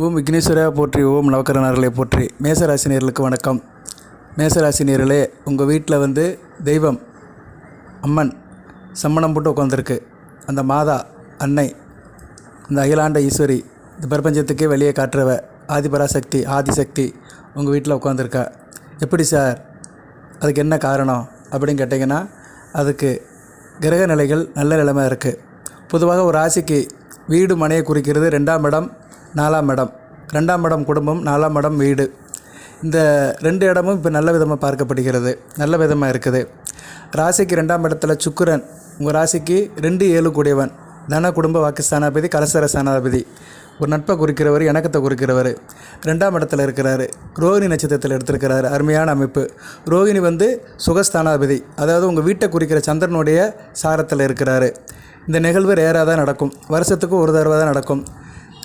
ஓம் விக்னேஸ்வரா போற்றி ஓம் நவக்கரணர்களை போற்றி. மேசராசினியர்களுக்கு வணக்கம். மேசராசினியர்களே உங்கள் வீட்டில் வந்து தெய்வம் அம்மன் சம்மணம் போட்டு உட்காந்துருக்கு அந்த மாதா அன்னை இந்த அகிலாண்ட ஈஸ்வரி இந்த பிரபஞ்சத்துக்கே வெளியே காட்டுறவ ஆதிபராசக்தி ஆதிசக்தி உங்கள் வீட்டில் உட்காந்துருக்கா எப்படி சார்? அதுக்கு என்ன காரணம்? அப்படின்னு கேட்டிங்கன்னா அதுக்கு கிரக நிலைகள் நல்ல நிலைமை இருக்குது பொதுவாக ஒரு ராசிக்கு வீடு மனையை குறிக்கிறது ரெண்டாம் இடம் நாலாம் இடம். ரெண்டாம் இடம் குடும்பம் நாலாம் இடம் வீடு. இந்த ரெண்டு இடமும் இப்போ நல்ல விதமாக பார்க்கப்படுகிறது. நல்ல விதமாக இருக்குது. ராசிக்கு ரெண்டாம் இடத்துல சுக்கரன். உங்கள் ராசிக்கு ரெண்டு ஏழு கூடியவன். தன குடும்ப வாக்கு ஸ்தானாபதி கலசர ஸ்தானாபதி ஒரு நட்பை குறிக்கிறவர் இணக்கத்தை குறிக்கிறவர். ரெண்டாம் இடத்துல இருக்கிறாரு. ரோகிணி நட்சத்திரத்தில் எடுத்திருக்கிறாரு. அருமையான அமைப்பு. ரோகிணி வந்து சுகஸ்தானாபதி. அதாவது உங்கள் வீட்டை குறிக்கிற சந்திரனுடைய சாரத்தில் இருக்கிறாரு. இந்த நிகழ்வு ரேராக தான் நடக்கும். வருஷத்துக்கு ஒரு தடவை தான் நடக்கும்.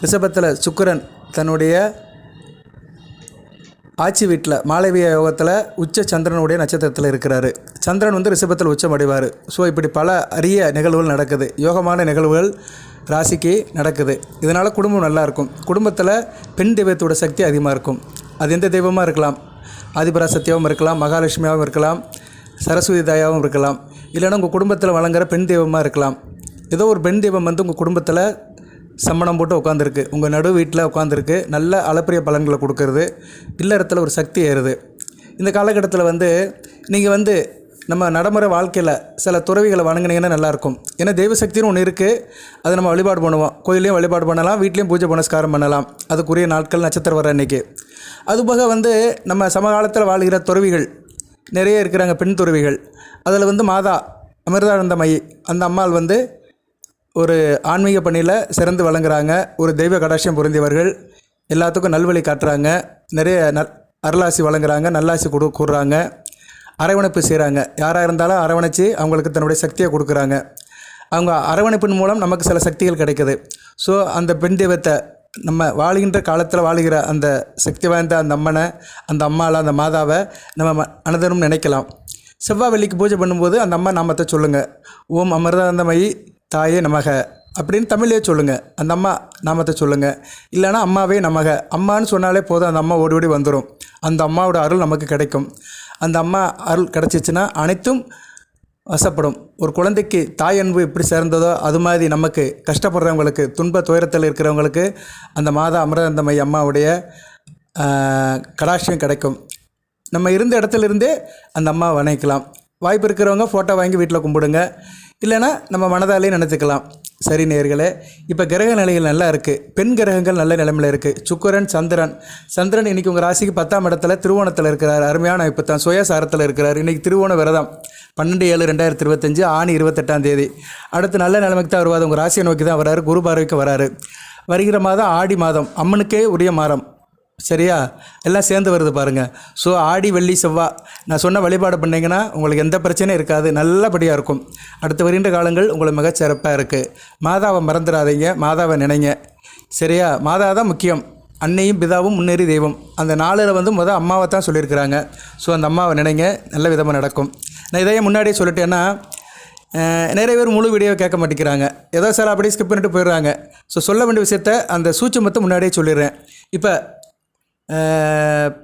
ரிஷபத்தில் சுக்கிரன் தன்னுடைய ஆட்சி வீட்டில் மாளவிய யோகத்தில் உச்ச சந்திரனுடைய நட்சத்திரத்தில் இருக்கிறாரு. சந்திரன் வந்து ரிஷபத்தில் உச்சம் அடைவார். ஸோ இப்படி பல அரிய நிகழ்வுகள் நடக்குது. யோகமான நிகழ்வுகள் ராசிக்கு நடக்குது. இதனால் குடும்பம் நல்லாயிருக்கும் குடும்பத்தில் பெண் தெய்வத்தோட சக்தி அதிகமாக இருக்கும். அது எந்த தெய்வமாக இருக்கலாம்? ஆதிபராசக்தியாகவும் இருக்கலாம் மகாலட்சுமியாகவும் இருக்கலாம் சரஸ்வதி தாயாகவும் இருக்கலாம். இல்லைன்னா உங்கள் குடும்பத்தில் வழங்குற பெண் தெய்வமாக இருக்கலாம். ஏதோ ஒரு பெண் தெய்வம் வந்து உங்கள் குடும்பத்தில் சம்மணம் போட்டு உட்காந்துருக்கு உங்கள் நடு வீட்டில் உட்காந்துருக்கு நல்ல அளப்பரிய பலன்களை கொடுக்கறது. இல்லறத்தில் ஒரு சக்தி ஏறுது. இந்த காலகட்டத்தில் வந்து நீங்கள் வந்து நம்ம நடைமுறை வாழ்க்கையில் சில துறவிகளை வணங்குனீங்கன்னா நல்லாயிருக்கும் ஏன்னா தெய்வசக்தின்னு ஒன்று இருக்குது அதை நம்ம வழிபாடு பண்ணுவோம். கோயிலையும் வழிபாடு பண்ணலாம். வீட்லேயும் பூஜை புனஸ்காரம் பண்ணலாம். அதுக்குரிய நாட்கள் நட்சத்திரம் வர அன்றைக்கி அதுபோக வந்து நம்ம சமகாலத்தில் வாழ்கிற துறவிகள் நிறைய இருக்கிறாங்க பெண் துறவிகள். அதில் வந்து மாதா அமிர்தானந்தமயி அந்த அம்மாள் வந்து ஒரு ஆன்மீக பணியில் சிறந்து வழங்குறாங்க ஒரு தெய்வ கடாட்சியம் பொருந்தியவர்கள். எல்லாத்துக்கும் நல்வழி காட்டுறாங்க. நிறைய நல் அருளாசி வழங்குறாங்க. நல்லாசி கொடு கூடுறாங்க அரவணைப்பு செய்கிறாங்க யாராக இருந்தாலும் அரவணைச்சு அவங்களுக்கு தன்னுடைய சக்தியை கொடுக்குறாங்க. அவங்க அரவணைப்பின் மூலம் நமக்கு சில சக்திகள் கிடைக்குது. ஸோ அந்த பெண் தெய்வத்தை நம்ம வாழுகின்ற காலத்தில் வாழுகிற அந்த சக்தி வாய்ந்த அந்த அம்மனை அந்த அம்மாவில் அந்த மாதாவை நம்ம ம- நினைக்கலாம். செவ்வாய் வெள்ளிக்கு பூஜை பண்ணும்போது அந்த அம்மா நாமத்தை சொல்லுங்கள் ஓம் அமிர்தானந்தமயி தாயே நமக அப்படின்னு தமிழ்லேயே சொல்லுங்கள் அந்த அம்மா நாமத்தை சொல்லுங்கள் இல்லைன்னா அம்மாவே நமக. அம்மான்னு சொன்னாலே போதும் அந்த அம்மா ஓடி ஓடி வந்துடும் அந்த அம்மாவோட அருள் நமக்கு கிடைக்கும். அந்த அம்மா அருள் கிடச்சிச்சின்னா அனைத்தும் வசப்படும். ஒரு குழந்தைக்கு தாய் அன்பு எப்படி சேர்ந்ததோ அது மாதிரி நமக்கு கஷ்டப்படுறவங்களுக்கு துன்ப துயரத்தில் இருக்கிறவங்களுக்கு அந்த மாதா அமிர்தாந்தமய் அம்மாவுடைய கடாட்சியம் கிடைக்கும். நம்ம இருந்த இடத்துல இருந்தே அந்த அம்மாவை வணங்கிக்கலாம். வாய்ப்பு இருக்கிறவங்க ஃபோட்டோ வாங்கி வீட்டில் கும்பிடுங்க. இல்லைன்னா நம்ம மனதாலே நினச்சிக்கலாம். சரி நேர்களே இப்போ கிரக நிலைகள் நல்லா இருக்குது பெண் கிரகங்கள் நல்ல நிலைமையில் இருக்குது சுக்கரன் சந்திரன். சந்திரன் இன்றைக்கி உங்கள் ராசிக்கு பத்தாம் இடத்துல திருவோணத்தில் இருக்கிறார். அருமையான இப்போ தான் சுயசாரத்தில் இருக்கிறார். இன்றைக்கி திருவோண விரதம். பன்னெண்டு ஏழு ரெண்டாயிரத்தி இருபத்தஞ்சு ஆணி இருபத்தெட்டாம் தேதி. அடுத்து நல்ல நிலைமைக்கு தான் வருவார். உங்கள் ராசியை நோக்கி தான் வராரு. குரு பார்வைக்கு வராரு. வருகிற மாதம் ஆடி மாதம். அம்மனுக்கே உரிய மாதம். சரியா? எல்லாம் சேர்ந்து வருது பாருங்கள் ஸோ ஆடி வெள்ளி செவ்வாய் நான் சொன்ன வழிபாடு பண்ணீங்கன்னா உங்களுக்கு எந்த பிரச்சனையும் இருக்காது. நல்லபடியாக இருக்கும். அடுத்து வருகின்ற காலங்கள் உங்களுக்கு மிகச்சிறப்பாக இருக்குது மாதாவை மறந்துடாதீங்க. மாதாவை நினைங்க. சரியா? மாதா தான் முக்கியம். அன்னையும் பிதாவும் முன்னேறி தெய்வம். அந்த நாளில் வந்து முதல் அம்மாவை தான் சொல்லியிருக்கிறாங்க. ஸோ அந்த அம்மாவை நினைங்க. நல்ல விதமாக நடக்கும். நான் இதையே முன்னாடியே சொல்லிட்டேன்னா நிறைய பேர் முழு வீடியோ கேட்க மாட்டேங்கிறாங்க. ஏதோ சார் அப்படியே ஸ்கிப் பண்ணிட்டு போயிடுறாங்க. ஸோ சொல்ல வேண்டிய விஷயத்த அந்த சூட்சமத்தை முன்னாடியே சொல்லிடுறேன். இப்போ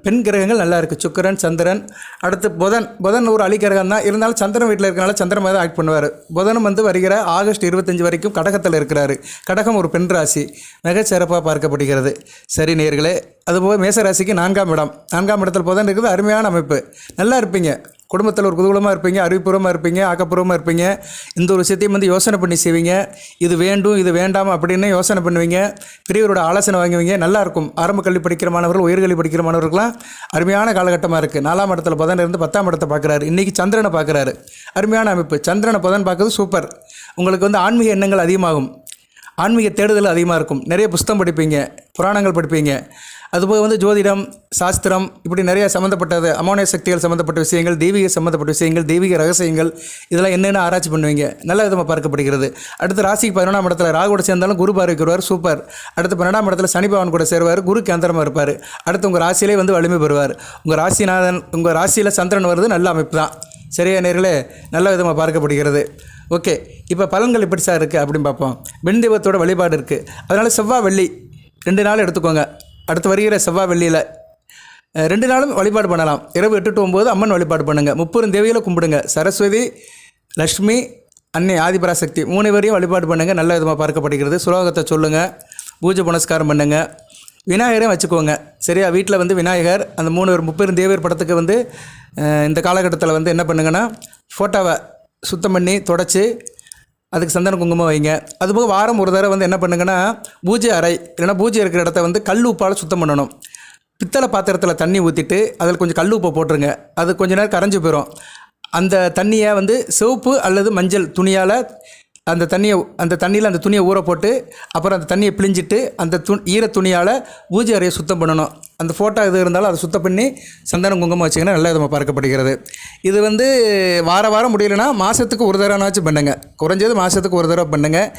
பெண் கிரகங்கள் நல்லா இருக்குது சுக்கிரன் சந்திரன் அடுத்து புதன். புதன் ஒரு அலிகிரகம் தான். இருந்தாலும் சந்திரன் வீட்டில் இருக்கனால சந்திரன் தான் ஆக்ட் பண்ணுவார். புதனும் வந்து வருகிற ஆகஸ்ட் இருபத்தஞ்சி வரைக்கும் கடகத்தில் இருக்கிறாரு. கடகம் ஒரு பெண் ராசி. மிகச்சிறப்பாக பார்க்கப்படுகிறது. சரி நேர்களே அதுபோக மேச ராசிக்கு நான்காம் இடம். நான்காம் இடத்தில் புதன் இருக்குது. அருமையான அமைப்பு. நல்லா இருப்பீங்க. குடும்பத்தில் ஒரு குதூகலமாக இருப்பீங்க அறிவுபூர்வமாக இருப்பீங்க ஆக்கப்பூர்வமாக இருப்பீங்க. இந்த ஒரு விஷயத்தையும் வந்து யோசனை பண்ணி செய்வீங்க. இது வேண்டும் இது வேண்டாம் அப்படின்னு யோசனை பண்ணுவீங்க. பெரியவரோட ஆலோசனை வாங்குவீங்க. நல்லாயிருக்கும் ஆரம்ப கல்வி படிக்கிற மாணவர்கள் உயர்கல்வி படிக்கிற மாணவர்கள்லாம் அருமையான காலகட்டமாக இருக்குது நாலாம் இடத்துல புதன் இருந்து பத்தாம் இடத்தை பார்க்குறாரு. இன்றைக்கி சந்திரனை பார்க்குறாரு. அருமையான அமைப்பு. சந்திரனை புதன் பார்க்குறது சூப்பர். உங்களுக்கு வந்து ஆன்மீக எண்ணங்கள் அதிகமாகும். ஆன்மீக தேடுதல் அதிகமாக இருக்கும். நிறைய புஸ்தகம் படிப்பீங்க புராணங்கள் படிப்பீங்க. அதுபோக வந்து ஜோதிடம் சாஸ்திரம் இப்படி நிறைய சம்மந்தப்பட்டது அமோனிய சக்திகள் சம்மந்தப்பட்ட விஷயங்கள் தெய்வீக சம்மந்தப்பட்ட விஷயங்கள் தெய்வீக ரகசியங்கள் இதெல்லாம் என்னென்ன ஆராய்ச்சி பண்ணுவீங்க? நல்ல விதமாக பார்க்கப்படுகிறது. அடுத்து ராசிக்கு பதினொன்றாம் இடத்துல ராகுவோட சேர்ந்தாலும் குரு பார்வைக்குருவார் சூப்பர். அடுத்து பன்னெண்டாம் இடத்துல சனி கூட சேருவார் குரு கேந்திரமாக இருப்பார். அடுத்து உங்கள் ராசியிலே வந்து வலிமை பெறுவார். உங்கள் ராசிநாதன் உங்கள் ராசியில் சந்திரன் வருது நல்ல அமைப்பு தான் சரியா நேர்களே? நல்ல விதமாக பார்க்கப்படுகிறது. ஓகே இப்போ பலன்கள் எப்படி சார் இருக்குது அப்படின்னு பார்ப்போம். வெண் தெய்வத்தோட வழிபாடு இருக்குது அதனால் செவ்வாய் வெள்ளி ரெண்டு நாள் எடுத்துக்கோங்க. அடுத்து வருகிற செவ்வாய் வெள்ளியில் ரெண்டு நாளும் வழிபாடு பண்ணலாம். இரவு எட்டு டு ஒம்பது அம்மன் வழிபாடு பண்ணுங்கள் முப்பெரும் தேவிகளை கும்பிடுங்க. சரஸ்வதி லக்ஷ்மி அன்னை ஆதிபராசக்தி மூணு பேரையும் வழிபாடு பண்ணுங்கள் நல்ல விதமாக பார்க்கப்படுகிறது. சுலோகத்தை சொல்லுங்கள் பூஜை புனஸ்காரம் பண்ணுங்கள் விநாயகரையும் வச்சுக்கோங்க. சரியா? வீட்டில் வந்து விநாயகர் அந்த மூணு பேர் முப்பெரும் தேவியர் படத்துக்கு வந்து இந்த காலகட்டத்தில் வந்து என்ன பண்ணுங்கன்னா ஃபோட்டோவை சுத்தம் பண்ணி தொடச்சி அதுக்கு சந்தன குங்குமம் வைங்க. அதுபோக வாரம் ஒரு தடவை வந்து என்ன பண்ணுங்கன்னா பூஜை அறை இல்லைன்னா பூஜை இருக்கிற இடத்த வந்து கல் உப்பால் சுத்தம் பண்ணணும். பித்தளை பாத்திரத்தில் தண்ணி ஊற்றிட்டு அதில் கொஞ்சம் கல் உப்பை போட்டுருங்க. அது கொஞ்ச நேரம் கரைஞ்சி போயிடும் அந்த தண்ணியை வந்து சிவப்பு அல்லது மஞ்சள் துணியால் அந்த தண்ணியை அந்த தண்ணியில் அந்த துணியை ஊற போட்டு அப்புறம் அந்த தண்ணியை பிழிஞ்சிட்டு அந்த து ஈர துணியால் பூஜை அறையை சுத்தம் பண்ணணும். அந்த ஃபோட்டோ இது இருந்தாலும் அதை சுத்தம் பண்ணி சந்தனம் குங்குமம் வச்சிங்கன்னா நல்ல விதமாக பார்க்கப்படுகிறது இது வந்து வார வாரம் முடியலன்னா மாதத்துக்கு ஒரு தடவைனாச்சும் பண்ணுங்கள் குறைஞ்சது மாதத்துக்கு ஒரு தடவை பண்ணுங்கள்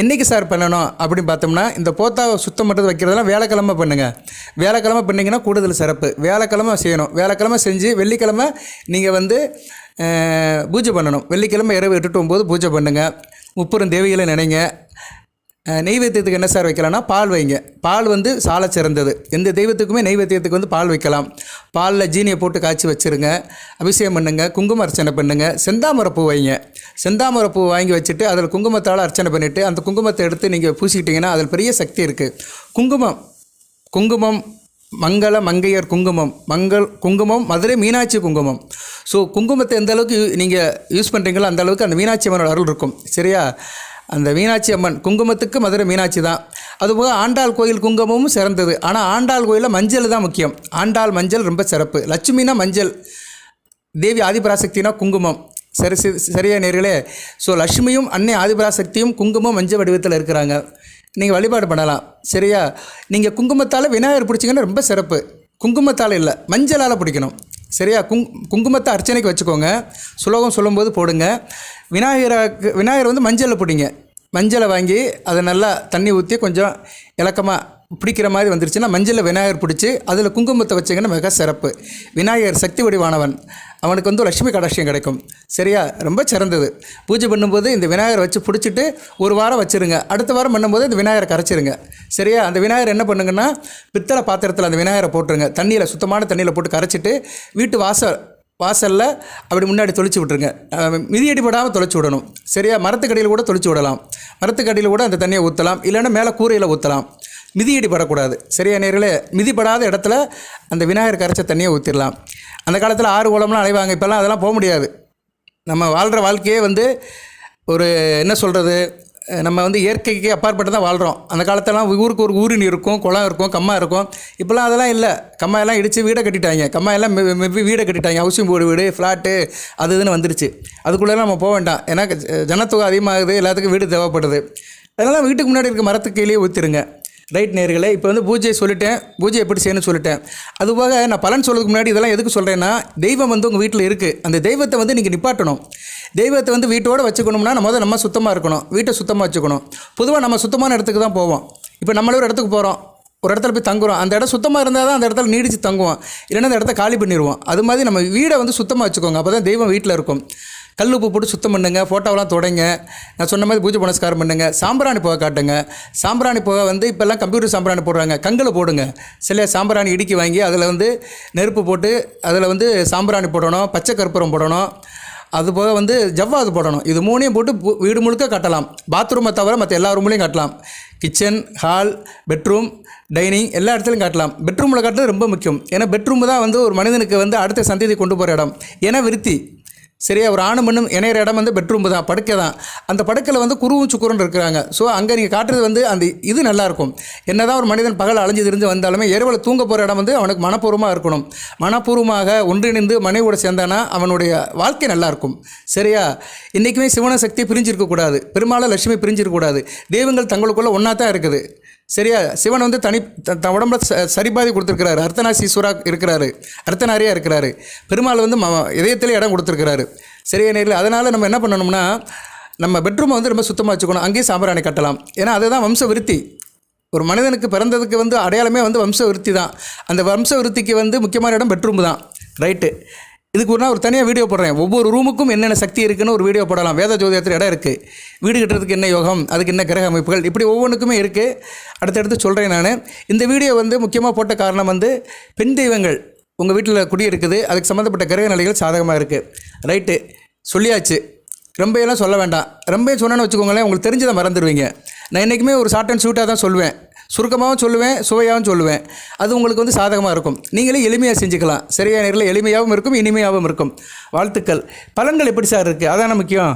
என்றைக்கு சார் பண்ணணும் அப்படின்னு பார்த்தோம்னா இந்த போத்தாவை சுத்தம் பண்ணுறது வைக்கிறதெல்லாம் வேலைக்கிழமை பண்ணுங்கள் வேலைக்கிழமை பண்ணிங்கன்னா கூடுதல் சிறப்பு. வேலைக்கிழமை செய்யணும். வேலைக்கிழமை செஞ்சு வெள்ளிக்கிழமை நீங்கள் வந்து பூஜை பண்ணணும். வெள்ளிக்கிழமை இரவு எட்டு ஒம்பது பூஜை பண்ணுங்கள் முப்பெரும் தேவிகளை நினைங்க. நெய்வேத்தியத்துக்கு என்ன சார் வைக்கலாம்னா பால் வைங்க. பால் வந்து சால சிறந்தது. எந்த தெய்வத்துக்குமே நெய்வேத்தியத்துக்கு வந்து பால் வைக்கலாம். பாலில் ஜீனியை போட்டு காய்ச்சி வச்சுருங்க. அபிஷேகம் பண்ணுங்கள் குங்கும அர்ச்சனை பண்ணுங்கள் செந்தாமரை பூ வைங்க. செந்தாமரை பூ வாங்கி வச்சுட்டு அதில் குங்குமத்தால் அர்ச்சனை பண்ணிவிட்டு அந்த குங்குமத்தை எடுத்து நீங்கள் பூசிக்கிட்டிங்கன்னா அதில் பெரிய சக்தி இருக்குது குங்குமம். குங்குமம் மங்கள மங்கையர் குங்குமம். மங்கள் குங்குமம் மதுரை மீனாட்சி குங்குமம். ஸோ குங்குமத்தை எந்த அளவுக்கு நீங்கள் யூஸ் பண்ணுறீங்களோ அந்த அளவுக்கு அந்த மீனாட்சி அம்மனோட அருள் இருக்கும். சரியா? அந்த மீனாட்சி அம்மன் குங்குமத்துக்கு மதுரை மீனாட்சி தான். அதுபோக ஆண்டாள் கோயில் குங்குமமும் சிறந்தது. ஆனால் ஆண்டாள் கோயிலில் மஞ்சள் தான் முக்கியம். ஆண்டாள் மஞ்சள் ரொம்ப சிறப்பு. லட்சுமினா மஞ்சள் தேவி ஆதிபராசக்தினா குங்குமம். சரி சரியா நேர்களே? ஸோ லட்சுமியும் அன்னை ஆதிபராசக்தியும் குங்குமம் மஞ்சள் வடிவத்தில் இருக்கிறாங்க. நீங்கள் வழிபாடு பண்ணலாம். சரியா? நீங்கள் குங்குமத்தால் விநாயகர் பிடிச்சிங்கன்னா ரொம்ப சிறப்பு. குங்குமத்தால் இல்லை மஞ்சளால் பிடிக்கணும். சரியா? குங் குங்குமத்தை அர்ச்சனைக்கு வச்சுக்கோங்க. சுலோகம் சொல்லும்போது போடுங்க. விநாயகருக்கு விநாயகர் வந்து மஞ்சளில் பிடிங்க. மஞ்சளை வாங்கி அதை நல்லா தண்ணி ஊற்றி கொஞ்சம் இலக்கமாக பிடிக்கிற மாதிரி வந்துருச்சுன்னா மஞ்சளில் விநாயகர் பிடிச்சி அதில் குங்குமத்தை வச்சிங்கன்னா மிக சிறப்பு. விநாயகர் சக்தி வடிவானவன். அவனுக்கு வந்து லட்சுமி கடாட்சியம் கிடைக்கும். சரியா? ரொம்ப சிறந்தது. பூஜை பண்ணும்போது இந்த விநாயகரை வச்சு பிடிச்சிட்டு ஒரு வாரம் வச்சுருங்க. அடுத்த வாரம் பண்ணும்போது இந்த விநாயகரை கரைச்சிருங்க. சரியா? அந்த விநாயகர் என்ன பண்ணுங்கன்னா பித்தளை பாத்திரத்தில் அந்த விநாயகரை போட்டுருங்க. தண்ணியில் சுத்தமான தண்ணியில் போட்டு கரைச்சிட்டு வீட்டு வாசல் வாசலில் அப்படி முன்னாடி தொளிச்சு விட்ருங்க அஹ் மிதியடி படாமல் தொளிச்சு விடணும். சரியா? மரத்துக்கடியில் கூட தொளிச்சு விடலாம். மரத்துக்கடியில் கூட அந்த தண்ணியை ஊற்றலாம் இல்லைன்னா மேலே கூரையில் ஊற்றலாம் மிதியடி படக்கூடாது சரியா நேர்களே? மிதிப்படாத இடத்துல அந்த விநாயகர் கரைச்ச தண்ணியை ஊற்றிடலாம் அந்த காலத்தில் ஆறு குளம்லாம் அலைவாங்க இப்போல்லாம் அதெல்லாம் போக முடியாது. நம்ம வாழ்கிற வாழ்க்கையே வந்து ஒரு என்ன சொல்கிறது நம்ம வந்து இயற்கைக்கு அப்பாற்பட்டு தான் வாழ்கிறோம் அந்த காலத்தெல்லாம் ஊருக்கு ஒரு ஊரின் இருக்கும் குளம் இருக்கும் கம்மா இருக்கும். இப்போல்லாம் அதெல்லாம் இல்லை. கம்மாயெல்லாம் இடித்து வீடை கட்டிட்டாங்க. கம்மா எல்லாம் வீடை கட்டிட்டாங்க. ஹவுசிங் போர்டு வீடு ஃப்ளாட்டு அது இதுன்னு வந்துருச்சு. அதுக்குள்ளெல்லாம் நம்ம போக வேண்டாம். ஏன்னா ஜனத்தொகை அதிகமாகுது எல்லாத்துக்கும் வீடு தேவைப்படுது. அதனால் வீட்டுக்கு முன்னாடி இருக்க மரத்துக்கு கீழே ஊற்றிருங்க ரைட் நேர்களை இப்போ வந்து பூஜையை சொல்லிட்டேன். பூஜை எப்படி செய்யணும்னு சொல்லிட்டேன். அதுபோக நான் பலன் சொல்றதுக்கு முன்னாடி இதெல்லாம் எதுக்கு சொல்கிறேன்னா தெய்வம் வந்து உங்கள் வீட்டில் இருக்குது அந்த தெய்வத்தை வந்து நீங்கள் நிப்பாட்டணும். தெய்வத்தை வந்து வீட்டோட வச்சுக்கணும்னா நம்ம முதல்ல நம்ம சுத்தமாக இருக்கணும். வீட்டை சுத்தமாக வச்சுக்கணும். பொதுவாக நம்ம சுத்தமான இடத்துக்கு தான் போவோம். இப்போ நம்மளே ஒரு இடத்துக்கு போகிறோம் ஒரு இடத்துல போய் தங்குறோம். அந்த இடம் சுத்தமாக இருந்தால் தான் அந்த இடத்துல நீடிச்சு தங்குவோம். இல்லைன்னா அந்த இடத்த காலி பண்ணிடுவோம். அது மாதிரி நம்ம வீடை வந்து சுத்தமாக வச்சுக்கோங்க. அப்போ தான் தெய்வம் வீட்டில் இருக்கும். கல் உப்பு போட்டு சுத்தம் பண்ணுங்க ஃபோட்டோவெல்லாம் தொடங்க. நான் சொன்ன மாதிரி பூஜை புனஸ்காரம் பண்ணுங்க சாம்பிராணி புகை காட்டுங்க. சாம்பிராணி புகை வந்து இப்போல்லாம் கம்ப்யூட்டர் சாம்பிராணி போடுறாங்க. கங்கில் போடுங்க. சில சாம்பிராணி இடுக்கி வாங்கி அதில் வந்து நெருப்பு போட்டு அதில் வந்து சாம்பிராணி போடணும் பச்சை கற்பூரம் போடணும். அதுபோக வந்து ஜவ்வாது போடணும். இது மூணையும் போட்டு பு- வீடு முழுக்க கட்டலாம். பாத்ரூமை தவிர மற்ற எல்லா ரூம்லையும் கட்டலாம். கிச்சன் ஹால் பெட்ரூம் டைனிங் எல்லா இடத்துலையும் காட்டலாம். பெட்ரூமில் காட்டுறது ரொம்ப முக்கியம். ஏன்னா பெட்ரூம் தான் வந்து ஒரு மனிதனுக்கு வந்து அடுத்த சந்ததி கொண்டு போகிற இடம். ஏன்னா விருத்தி. சரியா ஒரு ஆணும் பெண்ணும் இணையிற இடம் வந்து பெட்ரூம் தான் படுக்கை தான். அந்த படுக்கையில் வந்து குருவும் சுக்குருன்னு இருக்கிறாங்க. ஸோ அங்கே நீங்கள் காட்டுறது வந்து அந்த இது நல்லாயிருக்கும் என்ன தான் ஒரு மனிதன் பகல் அலைஞ்சு திரிஞ்சு வந்தாலுமே இரவில் தூங்க போகிற இடம் வந்து அவனுக்கு மனப்பூர்வமாக இருக்கணும். மனப்பூர்வமாக ஒன்றிணைந்து மனைவியோட சேர்ந்தானா அவனுடைய வாழ்க்கை நல்லாயிருக்கும் சரியா? இன்றைக்குமே சிவன சக்தி பிரிஞ்சிருக்கக்கூடாது. பெரும்பாலும் லட்சுமி பிரிஞ்சிருக்கக்கூடாது. தெய்வங்கள் தங்களுக்குள்ளே ஒன்றா தான் இருக்குது. சரியா? சிவன் வந்து தனி த- த உடம்புல ச- சரிபாதி கொடுத்துருக்கிறாரு. அர்த்தநாசீஸ்வரா இருக்கிறாரு. அர்த்தநாரியா இருக்கிறாரு. பெருமாள் வந்து ம இதயத்திலே இடம் கொடுத்துருக்கிறாரு. சரியா நேரில்? அதனால் நம்ம என்ன பண்ணணும்னா நம்ம பெட்ரூமை வந்து ரொம்ப சுத்தமாக வச்சுக்கணும். அங்கேயும் சாம்பிராணி கட்டலாம். ஏன்னா அதுதான் வம்ச விருத்தி. ஒரு மனிதனுக்கு பிறந்ததுக்கு வந்து அடையாளமே வந்து வம்ச விருத்தி தான் அந்த வம்ச விருத்திக்கு வந்து முக்கியமான இடம் பெட்ரூம் தான். ரைட்டு இதுக்கு ஒரு நான் ஒரு தனியாக வீடியோ போடுறேன். ஒவ்வொரு ரூமுக்கும் என்னென்ன சக்தி இருக்குன்னு ஒரு வீடியோ போடலாம். வேத ஜோதியத்தில் இடம் இருக்குது வீடு கட்டுறதுக்கு என்ன யோகம் அதுக்கு என்ன கிரக அமைப்புகள் இப்படி ஒவ்வொன்றுக்குமே இருக்குது அடுத்தடுத்து சொல்கிறேன் நான். இந்த வீடியோ வந்து முக்கியமாக போட்ட காரணம் வந்து பெண் தெய்வங்கள் உங்கள் வீட்டில் குடியிருக்குது அதுக்கு சம்மந்தப்பட்ட கிரக நிலைகள் சாதகமாக இருக்குது ரைட்டு சொல்லியாச்சு. ரொம்பையெல்லாம் எல்லாம் சொல்ல வேண்டாம். ரொம்பையும் சொன்னேன்னு வச்சுக்கோங்களேன் உங்களுக்கு தெரிஞ்சதை மறந்துடுவீங்க. நான் என்றைக்குமே ஒரு ஷார்ட் அண்ட் ஷூட்டாக தான் சொல்லுவேன் சுருக்கமாகவும் சொல்லுவேன் சுவையாகவும் சொல்லுவேன். அது உங்களுக்கு வந்து சாதகமாக இருக்கும். நீங்களே எளிமையாக செஞ்சுக்கலாம். சரியான நேரில் எளிமையாகவும் இருக்கும் இனிமையாகவும் இருக்கும். வாழ்த்துக்கள். பலன்கள் எப்படி சார் இருக்குது அதான முக்கியம்.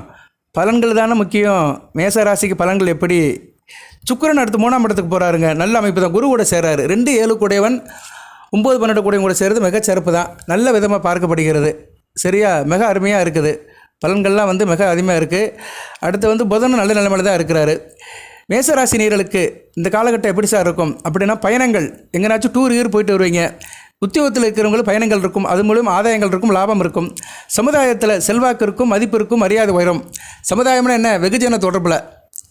பலன்கள் தானே முக்கியம். மேச ராசிக்கு பலன்கள் எப்படி? சுக்கிரன் அடுத்து மூணாம் இடத்துக்கு போகிறாருங்க நல்ல அமைப்பு தான். குரு கூட சேராரு. ரெண்டு ஏழு கூடையவன் ஒம்பது பன்னெண்டு கூடையும் கூட சேர்றது மிக சிறப்பு தான். நல்ல விதமாக பார்க்கப்படுகிறது. சரியா? மிக அருமையாக இருக்குது. பலன்கள்லாம் வந்து மிக அதிகமாக இருக்குது அடுத்து வந்து புதனும் நல்ல நிலைமையில் தான் இருக்கிறாரு. மேசராசி நேர்களுக்கு இந்த காலகட்டம் எப்படி சார் இருக்கும்? அப்படின்னா பயணங்கள். எங்கேனாச்சும் டூர் கீர் போயிட்டு வருவீங்க. உத்தியோகத்தில் இருக்கிறவங்களுக்கு பயணங்கள் இருக்கும். அது மூலம் ஆதாயங்கள் இருக்கும் லாபம் இருக்கும். சமுதாயத்தில் செல்வாக்கு இருக்கும் மதிப்பு இருக்கும் மரியாதை உயரும். சமுதாயம்னா என்ன? வெகுஜன தொடர்பில்.